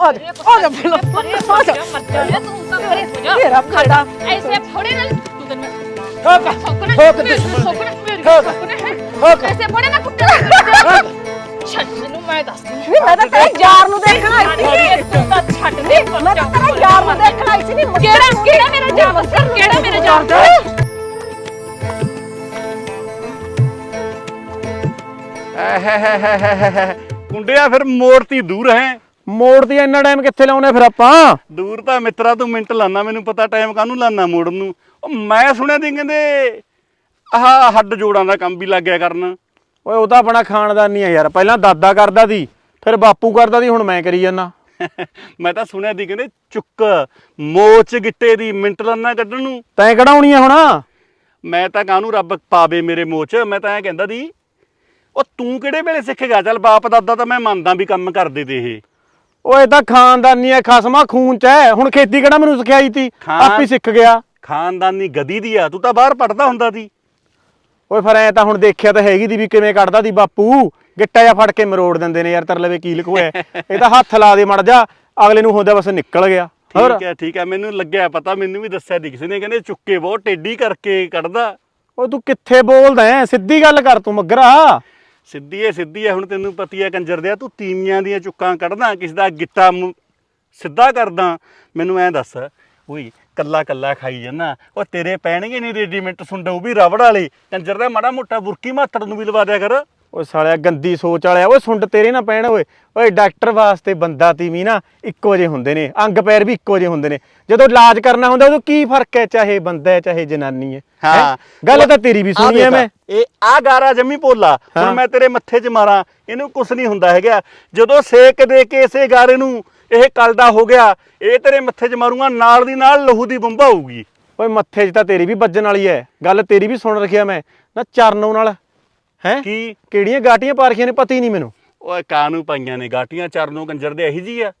ਆ ਜਾ ਆ ਜਾ ਪਹਿਲਾਂ ਆ ਜਾ ਤੇਰਾ ਫਾਇਦਾ ऐसे फोड़े ना तू तो मैं ਠੋਕ सोकने ठोक मेरे दुश्मन सोकने मेरे ठोक। सोकने है ठोक। ऐसे फोड़े ना कुत्ते छट मैनू मैं दस ਵੀ ਮੈਂ ਤਾਂ ਤੇਰੇ ਯਾਰ ਨੂੰ ਦੇਖਣ ਆਈ ਸੀ ਤੂੰ ਤਾਂ ਛੱਡ ਦੇ ਮੈਂ ਤਾਂ ਤੇਰੇ ਯਾਰ ਨੂੰ ਦੇਖਣ ਆਈ ਸੀ ਨਹੀਂ ਕਿਹੜਾ ਕਿਹੜਾ ਮੇਰਾ ਜਾਮ ਕਿਹੜਾ ਮੇਰਾ ਜਾਮ ਕੁੰਡਿਆ ਫਿਰ ਮੋੜਤੀ ਦੂਰ ਹੈ ਮੋੜ ਦੀ ਇੰਨਾ ਟਾਈਮ ਕਿੱਥੇ ਲਾਉਨੇ ਫਿਰ ਆਪਾਂ? ਦੂਰ ਤਾਂ ਮਿੱਤਰਾ ਤੂੰ ਮਿੰਟ ਲਾਨਾ ਮੈਨੂੰ ਪਤਾ ਟਾਈਮ ਕਾਹਨੂੰ ਲਾਨਾ ਮੋੜਨ ਨੂੰ। ਉਹ ਮੈਂ ਸੁਣਿਆ ਦੀ ਕਹਿੰਦੇ ਆਹ ਹੱਡ ਜੋੜਾਂ ਦਾ ਕੰਮ ਵੀ ਲੱਗ ਗਿਆ ਕਰਨ। ਓਏ ਉਹ ਤਾਂ ਆਪਣਾ ਖਾਨਦਾਨੀ ਆ ਯਾਰ ਪਹਿਲਾਂ ਦਾਦਾ ਕਰਦਾ ਸੀ ਫਿਰ ਬਾਪੂ ਕਰਦਾ ਸੀ ਹੁਣ ਮੈਂ ਕਰੀ ਜਾਂਦਾ ਮੈਂ ਤਾਂ ਸੁਣਿਆ ਦੀ ਕਹਿੰਦੇ ਚੁੱਕ ਮੋਚ ਗਿੱਟੇ ਦੀ ਮਿੰਟ ਲਾਨਾ ਕੱਢਣ ਨੂੰ। ਤੈਂ ਕਢਾਉਣੀ ਆ ਹੁਣ? ਮੈਂ ਤਾਂ ਕਾਹਨੂੰ ਰੱਬ ਪਾਵੇ ਮੇਰੇ ਮੋਚ ਮੈਂ ਤਾਂ ਐ ਕਹਿੰਦਾ ਦੀ ਉਹ ਤੂੰ ਕਿਹੜੇ ਵੇਲੇ ਸਿੱਖੇਗਾ ਚੱਲ ਬਾਪ ਦਾਦਾ ਤਾਂ ਮੈਂ ਮੰਨਦਾ ਵੀ ਕੰਮ ਕਰਦੇ ਤੇ ਇਹ। ਓਏ ਤਾਂ ਖਾਨਦਾਨੀ ਆ ਖਸਮਾ ਖੂਨ ਚ ਹੈ ਹੁਣ ਖੇਤੀ ਕਿਹੜਾ ਮੈਨੂੰ ਸਿਖਾਈ ਤੀ? ਖਾਨ- ਆਪੀ ਸਿੱਖ ਗਿਆ। ਖਾਨਦਾਨੀ ਗਦੀ ਦੀ ਆ ਤੂੰ ਤਾਂ ਬਾਹਰ ਪੜਦਾ ਹੁੰਦਾ ਸੀ। ਓਏ ਫਿਰ ਐ ਤਾਂ ਹੁਣ ਦੇਖਿਆ ਤਾਂ ਹੈਗੀ ਦੀ ਵੀ ਕਿਵੇਂ ਕੱਢਦਾ ਦੀ ਬਾਪੂ। ਗਿੱਟਾ ਜਾਂ ਫੜ ਕੇ ਮਰੋੜ ਦਿੰਦੇ ਨੇ ਯਾਰ ਤੇਰੇ ਲਵੇ ਕੀ ਲਕੋਇਆ ਇਹ ਤਾਂ ਹੱਥ ਲਾ ਦੇ ਮੜ ਜਾ ਅਗਲੇ ਨੂੰ ਹੁੰਦਾ ਬਸ ਨਿਕਲ ਗਿਆ। ਹੋਰ? ਠੀਕ ਹੈ ਠੀਕ ਹੈ ਮੈਨੂੰ ਲੱਗਿਆ ਪਤਾ ਮੈਨੂੰ ਵੀ ਦੱਸਿਆ ਦੀ ਕਿਸੇ ਨੇ ਕਹਿੰਦੇ ਚੁੱਕੇ ਬਹੁਤ ਟੇਢੀ ਕਰਕੇ ਕੱਢਦਾ। ਓ ਤੂੰ ਕਿੱਥੇ ਬੋਲਦਾ ਐ? ਸਿੱਧੀ ਗੱਲ ਕਰ ਤੂੰ ਮੱਗਰਾ। ਸਿੱਧੀ ਏ ਸਿੱਧੀ ਹੈ ਹੁਣ ਤੈਨੂੰ ਪਤੀ ਹੈ ਕੰਜਰ ਦਿਆ ਤੂੰ ਤੀਵੀਆਂ ਦੀਆਂ ਚੁੱਕਾਂ ਕੱਢਦਾ, ਕਿਸ ਦਾ ਗਿੱਟਾ ਮੂੰਹ ਸਿੱਧਾ ਕਰਦਾ। ਮੈਨੂੰ ਐਂ ਦੱਸ, ਓਏ, ਕੱਲਾ ਕੱਲਾ ਖਾਈ ਜਾਂਦਾ। ਉਹ ਤੇਰੇ ਪੈਣਗੇ ਨਹੀਂ ਰੈਡੀਮੈਂਟ ਸੁੰਡਾ, ਉਹ ਵੀ ਰਵੜ ਵਾਲੇ। ਕੰਜਰ ਦਾ ਮਾੜਾ ਮੋਟਾ ਬੁਰਕੀ ਮਾਤੜ ਨੂੰ ਵੀ ਲਵਾ ਦਿਆ ਕਰ। ਓਏ ਸਾਲਿਆ ਗੰਦੀ ਸੋਚ ਵਾਲਿਆ ਓਏ ਸੁੰਡ ਤੇਰੇ ਨਾ ਪੈਣ ਓਏ। ਓਏ ਡਾਕਟਰ ਵਾਸਤੇ ਬੰਦਾ ਤੀਵੀਂ ਨਾ ਇੱਕੋ ਜਿਹੇ ਹੁੰਦੇ ਨੇ ਅੰਗ ਪੈਰ ਵੀ ਇੱਕੋ ਜਿਹੇ ਹੁੰਦੇ ਨੇ। ਜਦੋਂ ਇਲਾਜ ਕਰਨਾ ਹੁੰਦਾ ਉਦੋਂ ਕੀ ਫ਼ਰਕ ਹੈ ਚਾਹੇ ਬੰਦਾ ਹੈ ਚਾਹੇ ਜਨਾਨੀ ਹੈ। ਹੈਂ? ਗੱਲ ਤਾਂ ਤੇਰੀ ਵੀ ਸੁਣੀ ਐ ਦੇਖ, ਮੈਂ। ਇਹ ਆ ਗਾਰਾ ਜੰਮੀ ਹਾਂ। ਹੁਣ ਮੈਂ ਤੇਰੇ ਮੱਥੇ 'ਚ ਮਾਰਾਂ ਇਹਨੂੰ ਕੁਛ ਨਹੀਂ ਹੁੰਦਾ ਹੈਗਾ। ਜਦੋਂ ਸੇਕ ਦੇ ਕੇ ਇਸੇ ਗਾਰੇ ਨੂੰ ਇਹ ਕਲਦਾ ਹੋ ਗਿਆ ਇਹ ਤੇਰੇ ਮੱਥੇ 'ਚ ਮਾਰੂੰਗਾ ਨਾਲ ਦੀ ਨਾਲ ਲਹੂ ਦੀ ਬੰਬਾ ਹੋਊਗੀ। ਓਏ ਮੱਥੇ 'ਚ ਤਾਂ ਤੇਰੀ ਵੀ ਵੱਜਣ ਵਾਲੀ ਐ ਗੱਲ ਤੇਰੀ ਵੀ ਸੁਣ ਰੱਖਿਆ ਮੈਂ। ਨਾ ਚਰਨੋਂ ਨਾਲ ਹੈ? ਕੀ ਕਿਹੜੀਆਂ ਗਾਟੀਆਂ ਪਾਰਖੀਆਂ ਨੇ ਪਤਾ ਹੀ ਨਹੀਂ ਮੈਨੂੰ। ਓਏ ਕਾਨੂੰ ਪਾਈਆਂ ਨੇ ਗਾਟੀਆਂ? ਚਰਨੋਂ ਕੰਜਰ ਦੇ ਇਹੀ ਜੀ ਆ।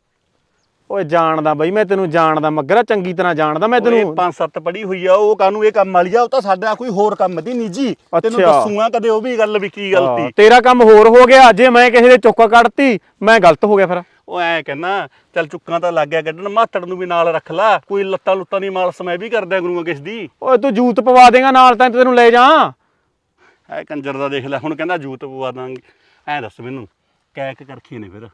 ਓਏ ਜਾਣਦਾ ਬਈ ਮੈਂ ਤੈਨੂੰ ਜਾਣਦਾ ਮੱਗਰਾ ਚੰਗੀ ਤਰ੍ਹਾਂ ਜਾਣਦਾ ਮੈਂ ਤੈਨੂੰ ਪੰਜ ਸੱਤ ਪੜੀ ਹੋਈ ਆ ਉਹ ਕਾਨੂੰ ਇਹ ਕੰਮ ਵਾਲੀ ਆ? ਉਹ ਤਾਂ ਸਾਡਾ ਕੋਈ ਹੋਰ ਕੰਮ ਦੀ ਨਿੱਜੀ। ਤੈਨੂੰ। ਦੱਸੂਗਾ ਕਦੇ ਉਹ ਵੀ ਗੱਲ ਵੀ ਕੀ ਗੱਲ ਹਾਂ, ਤੀ ਤੇਰਾ ਕੰਮ ਹੋਰ ਹੋ ਗਿਆ ਜੇ ਮੈਂ ਕਿਸੇ ਦੇ ਚੁੱਕਾ ਕੱਢਤੀ ਮੈਂ ਗਲਤ ਹੋ ਗਿਆ ਫਿਰ। ਉਹ ਐ ਕਹਿੰਦਾ ਚੱਲ ਚੁੱਕਾਂ ਤਾਂ ਲੱਗ ਗਿਆ ਕੱਢਣ ਮਾਤੜ ਨੂੰ ਵੀ ਨਾਲ ਰੱਖ ਲਾ ਕੋਈ ਲੱਤਾਂ ਲੁੱਤਾਂ ਦੀ ਮਾਲਸ ਮੈਂ ਵੀ ਕਰਦਿਆ ਕਰੂੰਗਾ ਕਿਸ ਦੀ। ਓਏ ਤੂੰ ਜੂਤ ਪਵਾ ਦੇਗਾ ਨਾਲ ਤਾਂ ਤੈਨੂੰ ਲੈ ਜਾ। ਐ ਕੰਜਰ ਦਾ ਦੇਖ ਲੈ ਹੁਣ ਕਹਿੰਦਾ ਜੂਤ ਪਵਾ ਦਾਂਗੇ। ਐ ਦੱਸ ਮੈਨੂੰ ਕੈਕ ਕਰਖੀ ਨੇ ਫਿਰ।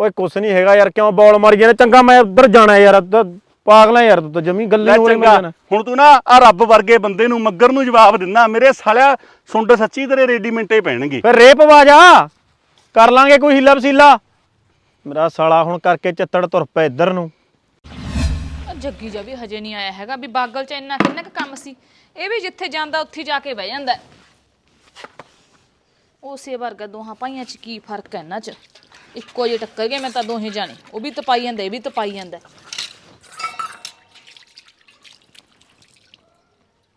ਓਏ ਕੁਛ ਨਹੀਂ ਹੈਗਾ ਯਾਰ ਕਿਉਂ ਬੋਲ ਮਾਰੀ ਜਾਂਦੇ? ਚੰਗਾ ਮੈਂ ਉੱਧਰ ਜਾਣਾ ਯਾਰ ਦ- ਪਾਗਲ ਯਾਰ ਤੂੰ ਤਾਂ ਜਮੀ ਗੱਲੇ ਲੈ ਚੰਗਾ ਜਾਣਾ ਹੁਣ ਤੂੰ ਨਾ ਆ ਰੱਬ ਵਰਗੇ ਬੰਦੇ ਨੂੰ ਮੱਗਰ ਨੂੰ ਜਵਾਬ ਦਿੰਦਾ ਮੇਰੇ ਸਾਲਿਆ ਸੁੰਡ ਸੱਚੀ ਤੇਰੇ ਰੈਡੀਮੈਂਟੇ ਪੈਣਗੇ। ਫਿਰ ਰੇ ਪਵਾ ਜਾ ਕਰ ਲਾਂਗੇ ਕੋਈ ਹਿੱਲਾ ਵਸੀਲਾ। ਮੇਰਾ ਸਾਲਾ ਹੁਣ ਕਰਕੇ ਚੱਤੜ ਤੁਰ ਪਿਆ ਇੱਧਰ ਨੂੰ। ਜੱਗੀ ਜਾ ਵੀ ਹਜੇ ਨਹੀਂ ਆਇਆ ਹੈਗਾ ਵੀ ਬਾਗਲ ਚ ਇੰਨਾ ਕਿੰਨਾ ਕੁ ਕੰਮ ਸੀ। ਇਹ ਵੀ ਜਿੱਥੇ ਜਾਂਦਾ ਉੱਥੇ ਜਾ ਕੇ ਬਹਿ ਜਾਂਦਾ। ਹੈ। ਉਸੇ ਵਰਗਾ ਦੋਹਾਂ ਭਾਈਆਂ ਚ ਕੀ ਫ਼ਰਕ ਹੈ ਇਹਨਾਂ ਚ? ਇੱਕੋ ਜਿਹੇ ਟੱਕਰ ਗਏ ਮੈਂ ਤਾਂ ਦੋਹੇ ਜਾਣੇ। ਉਹ ਵੀ ਤਪਾਈ ਜਾਂਦਾ ਇਹ ਵੀ ਤਪਾਈ ਜਾਂਦਾ।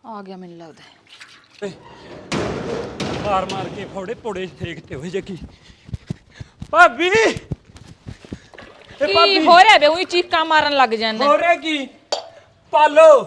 ਆ ਗਿਆ ਮੈਨੂੰ ਲੱਗਦਾ। ਮਾਰ ਮਾਰ ਕੇ ਫੋੜੇ ਪੋੜੇ ਫੇਕਤੇ ਹੋਏ ਜੱਗੀ। ਭਾਬੀ! ਇਹ ਕੀ ਭਾਬੀ! ਹੋ ਰਿਹਾ ਬੇ ਉਹੀ ਚੀਕਾਂ ਮਾਰਨ ਲੱਗ ਜਾਂਦਾ। ਹੋ ਰਿਹਾ ਕੀ? ਪਾਲੋ।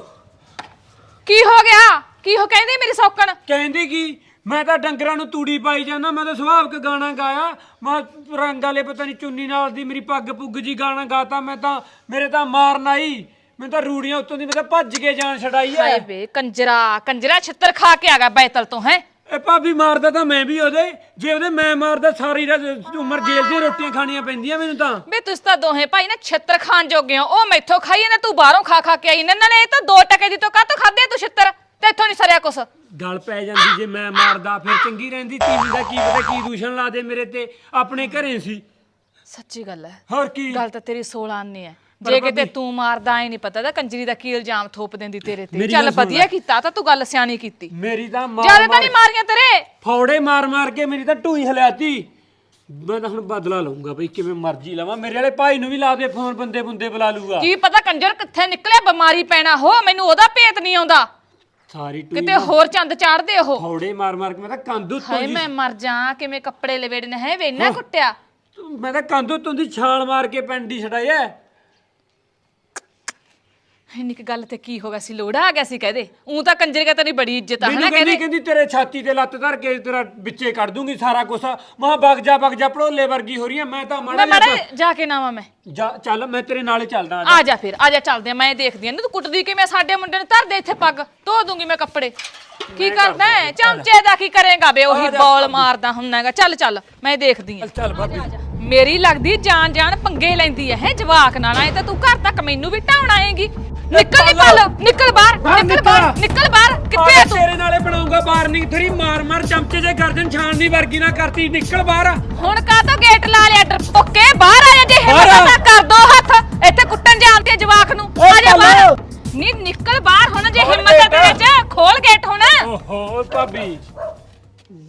ਕੀ ਹੋ ਗਿਆ? ਕੀ ਹੋ ਕਹਿੰਦੇ ਮੇਰੀ ਸੌਕਣ? ਕਹਿੰਦੇ ਕੀ? ਮੈਂ ਤਾਂ ਡੰਗਰਾਂ ਨੂੰ ਤੂੜੀ ਪਾਈ ਜਾਂਦਾ ਮੈਂ ਤਾਂ ਸੁਭਾਵਕ ਗਾਣਾ ਗਾਇਆ। ਮੈਂ ਰੰਗ ਵਾਲੇ ਪਤਾ ਨਹੀਂ ਚੁੰਨੀ ਨਾਲ ਦੀ ਮੇਰੀ ਪੱਗ ਪੁੱਗ ਜੀ ਗਾਣਾ ਗਾਤਾ ਮੈਂ ਤਾਂ ਮੇਰੇ ਤਾਂ ਮਾਰਨ ਆਈ। ਮੈਂ ਤਾਂ ਰੂੜੀਆਂ ਉੱਤੋਂ ਦੀ ਮੈਂ ਤਾਂ ਭੱਜ ਕੇ ਜਾਨ ਛਡਾਈ ਹਾਏ ਐ ਬੇ ਕੰਜਰਾ ਕੰਜਰਾ ਛਿੱਤਰ ਖਾ ਕੇ ਆ ਗਿਆ ਬੈਤਲ ਤੋਂ ਹੈ? ਇਹ ਭਾਬੀ ਮਾਰਦਾ ਤਾਂ ਮੈਂ ਵੀ ਉਹਦੇ ਜੇ ਉਹਦੇ ਮੈਂ ਮਾਰਦਾ ਸਾਰੀ ਰਾਤ ਉਮਰ ਜੇਲ੍ਹ ਦੀਆਂ ਰੋਟੀਆਂ ਖਾਣੀਆਂ ਪੈਂਦੀਆਂ ਮੈਨੂੰ ਤਾਂ। ਬੇ ਤੁਸੀਂ ਤਾਂ ਦੋਹੇ ਭਾਈ ਨਾ ਛਿੱਤਰ ਖਾਣ ਜੋਗੇ ਹੋ ਉਹ ਮੈਥੋਂ ਖਾਈ ਨਾ ਤੂੰ ਬਾਹਰੋਂ ਖਾ ਖਾ ਕੇ ਆਈ ਨਾ ਨਾਲੇ ਇਹ ਤਾਂ ਦੋ ਟਕੇ ਦੀ ਤੋਂ ਕਾਹਤੋਂ ਖਾਦੇ ਤੂੰ ਛਿੱਤਰ? ਤੇ ਇੱਥੋਂ ਨਹੀਂ ਸਰਿਆ ਕੁਛ। ਗਲ ਪੈ ਜਾਂਦੀ ਜੇ ਮੈਂ ਮਾਰਦਾ ਫਿਰ ਚੰਗੀ ਰਹਿੰਦੀ। ਤੀਵੀਂ ਦਾ ਕੀ ਪਤਾ ਕੀ ਦੂਸ਼ਣ ਲਾ ਦੇ ਮੇਰੇ ਤੇ ਆਪਣੇ ਘਰੇ ਸੀ। ਸੱਚੀ ਗੱਲ ਹੈ। ਹੋਰ ਕੀ? ਗੱਲ ਤਾਂ ਤੇਰੀ 16 ਆਨੇ ਹੈ। ਪਰ ਜੇ ਕਿਤੇ ਭਾਬੀ- ਤੂੰ ਮਾਰਦਾ ਐ ਨਹੀਂ ਪਤਾ ਤਾਂ ਕੰਜਰੀ ਦਾ ਕੀ ਇਲਜ਼ਾਮ ਥੋਪ ਦਿੰਦੀ ਤੇਰੇ ਤੇ। ਮੇਰੀ ਚੱਲ ਵਧੀਆ। ਕੀਤਾ ਤਾਂ ਤੂੰ ਗੱਲ ਸਿਆਣੀ ਕੀਤੀ। ਮੇਰੀ ਤਾਂ ਮਾਰ ਜ਼ਿਆਦਾ ਤਾਂ ਮਾਰ ਨਹੀਂ ਮਾਰੀਆਂ ਤੇਰੇ। ਫੌੜੇ ਮਾਰ ਮਾਰ ਕੇ ਮੇਰੀ ਤਾਂ ਢੂਈ ਹਲਿਆਤੀ। ਮੈਂ ਤਾਂ ਹੁਣ ਬਦਲਾ ਲਊਂਗਾ ਬਈ ਕਿਵੇਂ ਮਰਜ਼ੀ ਲਵਾਂ। ਮੇਰੇ ਵਾਲੇ ਭਾਈ ਨੂੰ ਵੀ ਲਾ ਦੇ ਫੋਨ ਬੰਦੇ ਬੰਦੇ ਬੁਲਾ ਲੂਗਾ ਕੀ ਪਤਾ ਕੰਜਰ ਕਿੱਥੇ ਨਿਕਲਿਆ ਬਿਮਾਰੀ ਪੈਣਾ ਹੋ ਮੈਨੂੰ ਉਹਦਾ ਭੇਤ ਨਹੀਂ ਆਉਂਦਾ। ਸਾਰੀ ਟੂਈ ਕਿਤੇ ਹੋਰ ਚੰਦ ਚਾੜਦੇ ਉਹ? ਫੌੜੇ ਮਾਰ ਮਾਰ ਕੇ ਮੈਂ ਤਾਂ ਕੰਧ ਉੱਤੋਂ ਹਾਏ ਦੀ ਮੈਂ ਮਰ ਜਾ ਕਿਵੇਂ ਕੱਪੜੇ ਲਵੇੜਨੇ ਹੈ ਵੇ ਇੰਨਾ ਕੁੱਟਿਆ? ਮੈਂ ਤਾਂ ਕੰਧ ਉੱਤੋਂ ਦੀ ਛਾਲ ਮਾਰ ਕੇ ਪੈਂਡੀ ਛਡਾਇਆ ਇੰਨੀ ਕੁ ਗੱਲ ਤੇ ਕੀ ਹੋ ਗਿਆ ਸੀ? ਲੋੜਾ ਆ ਗਿਆ ਸੀ ਕਹਦੇ? ਉਂ ਤਾਂ ਕੰਜਰ ਕਾ ਤੇਰੀ ਬੜੀ ਇੱਜ਼ਤ ਆ ਹਨਾ ਕਹਿੰਦੀ ਕਹਦੇ? ਕਹਿੰਦੀ ਤੇਰੇ ਛਾਤੀ ਤੇ ਲੱਤ ਧਰ ਕੇ ਤੇਰਾ ਵਿੱਚੇ ਕੱਢ ਦੂੰਗੀ ਸਾਰਾ ਕੁਝ ਮਾਂ ਬਗ ਜਾ ਬਗ ਜਾ ਭੜੋਲੇ ਵਰਗੀ ਹੋ ਰਹੀ ਹੈ ਮੈਂ ਤਾਂ ਮੈਂ ਮਾੜਾ ਮੜਾ ਜਿਹਾ ਜਾ ਕੇ ਨਾਵਾਂ ਮੈਂ। ਜਾ ਚੱਲ ਮੈਂ ਤੇਰੇ ਨਾਲੇ ਚੱਲਦਾ। ਆ ਜਾ ਫਿਰ ਆ ਜਾ ਚੱਲਦੇ ਆ ਮੈਂ ਦੇਖਦੀ ਆ ਨਾ ਤੂੰ ਕੁੱਟਦੀ ਕਿਵੇਂ ਸਾਡੇ ਮੁੰਡੇ ਨੂੰ ਧਰ ਦੇ ਇੱਥੇ ਪੱਗ ਧੋ ਦੂੰਗੀ ਮੈਂ ਕੱਪੜੇ। ਕੀ ਕਰਦਾ ਹੈ? ਚਮਚੇ ਦਾ ਕੀ ਕਰੇਗਾ ਬੇ? ਉਹੀ ਬੌਲ ਮਾਰਦਾ ਹੁੰਨਾਗਾ ਚੱਲ ਚੱਲ ਮੈਂ ਦੇਖਦੀ ਆ ਚੱਲ ਭਾਬੀ। ਮੇਰੀ ਲੱਗਦੀ ਜਾਨ ਜਾਨ ਪੰਗੇ ਲੈਂਦੀ ਐ ਇਹ ਜਵਾਕ ਨਾਲ। ਆਏ ਤਾਂ ਤੂੰ ਘਰ ਤੱਕ ਮੈਨੂੰ ਵੀ ਢਾਉਣ ਆਏਗੀ। ਨਿਕਲ ਨੀ ਪਲ। ਨਿਕਲ ਬਾਹਰ ਨਿਕਲ ਬਾਹਰ ਨਿਕਲ। ਨਿਕਲ ਬਾਹਰ ਕਿੱਥੇ ਆ ਤੂੰ? ਤੇਰੇ ਨਾਲੇ ਬਣਾਉਂਗਾ ਵਾਰਨਿੰਗ ਤੇਰੀ ਮਾਰ ਮਾਰ ਚਮਚੇ ਜੇ ਗਰਦਨ ਛਾਣ ਦੀ ਵਰਗੀ ਨਾ ਕਰਤੀ ਨਿਕਲ ਬਾਹਰ। ਹੁਣ ਕਾ ਤੋਂ ਗੇਟ ਲਾ ਲਿਆ ਡਰਪੋਕੇ ਬਾਹਰ ਆ ਜਾ ਜੇ ਹਿੰਮਤ ਕਰ ਦੋ ਹੱਥ ਇੱਥੇ ਕੁੱਟਣ ਜਾਂਦੇ ਆ ਜਵਾਕ ਨੂੰ ਆ ਜਾ। ਬਾਹਰ। ਨੀ ਨਿਕਲ ਬਾਹਰ ਹੁਣ ਜੇ ਹਿੰਮਤ ਆ ਤੇਰੇ ਗੇਟ। ਚ ਖੋਲ ਗੇਟ ਹੁਣ। ਓਹੋ ਭਾਬੀ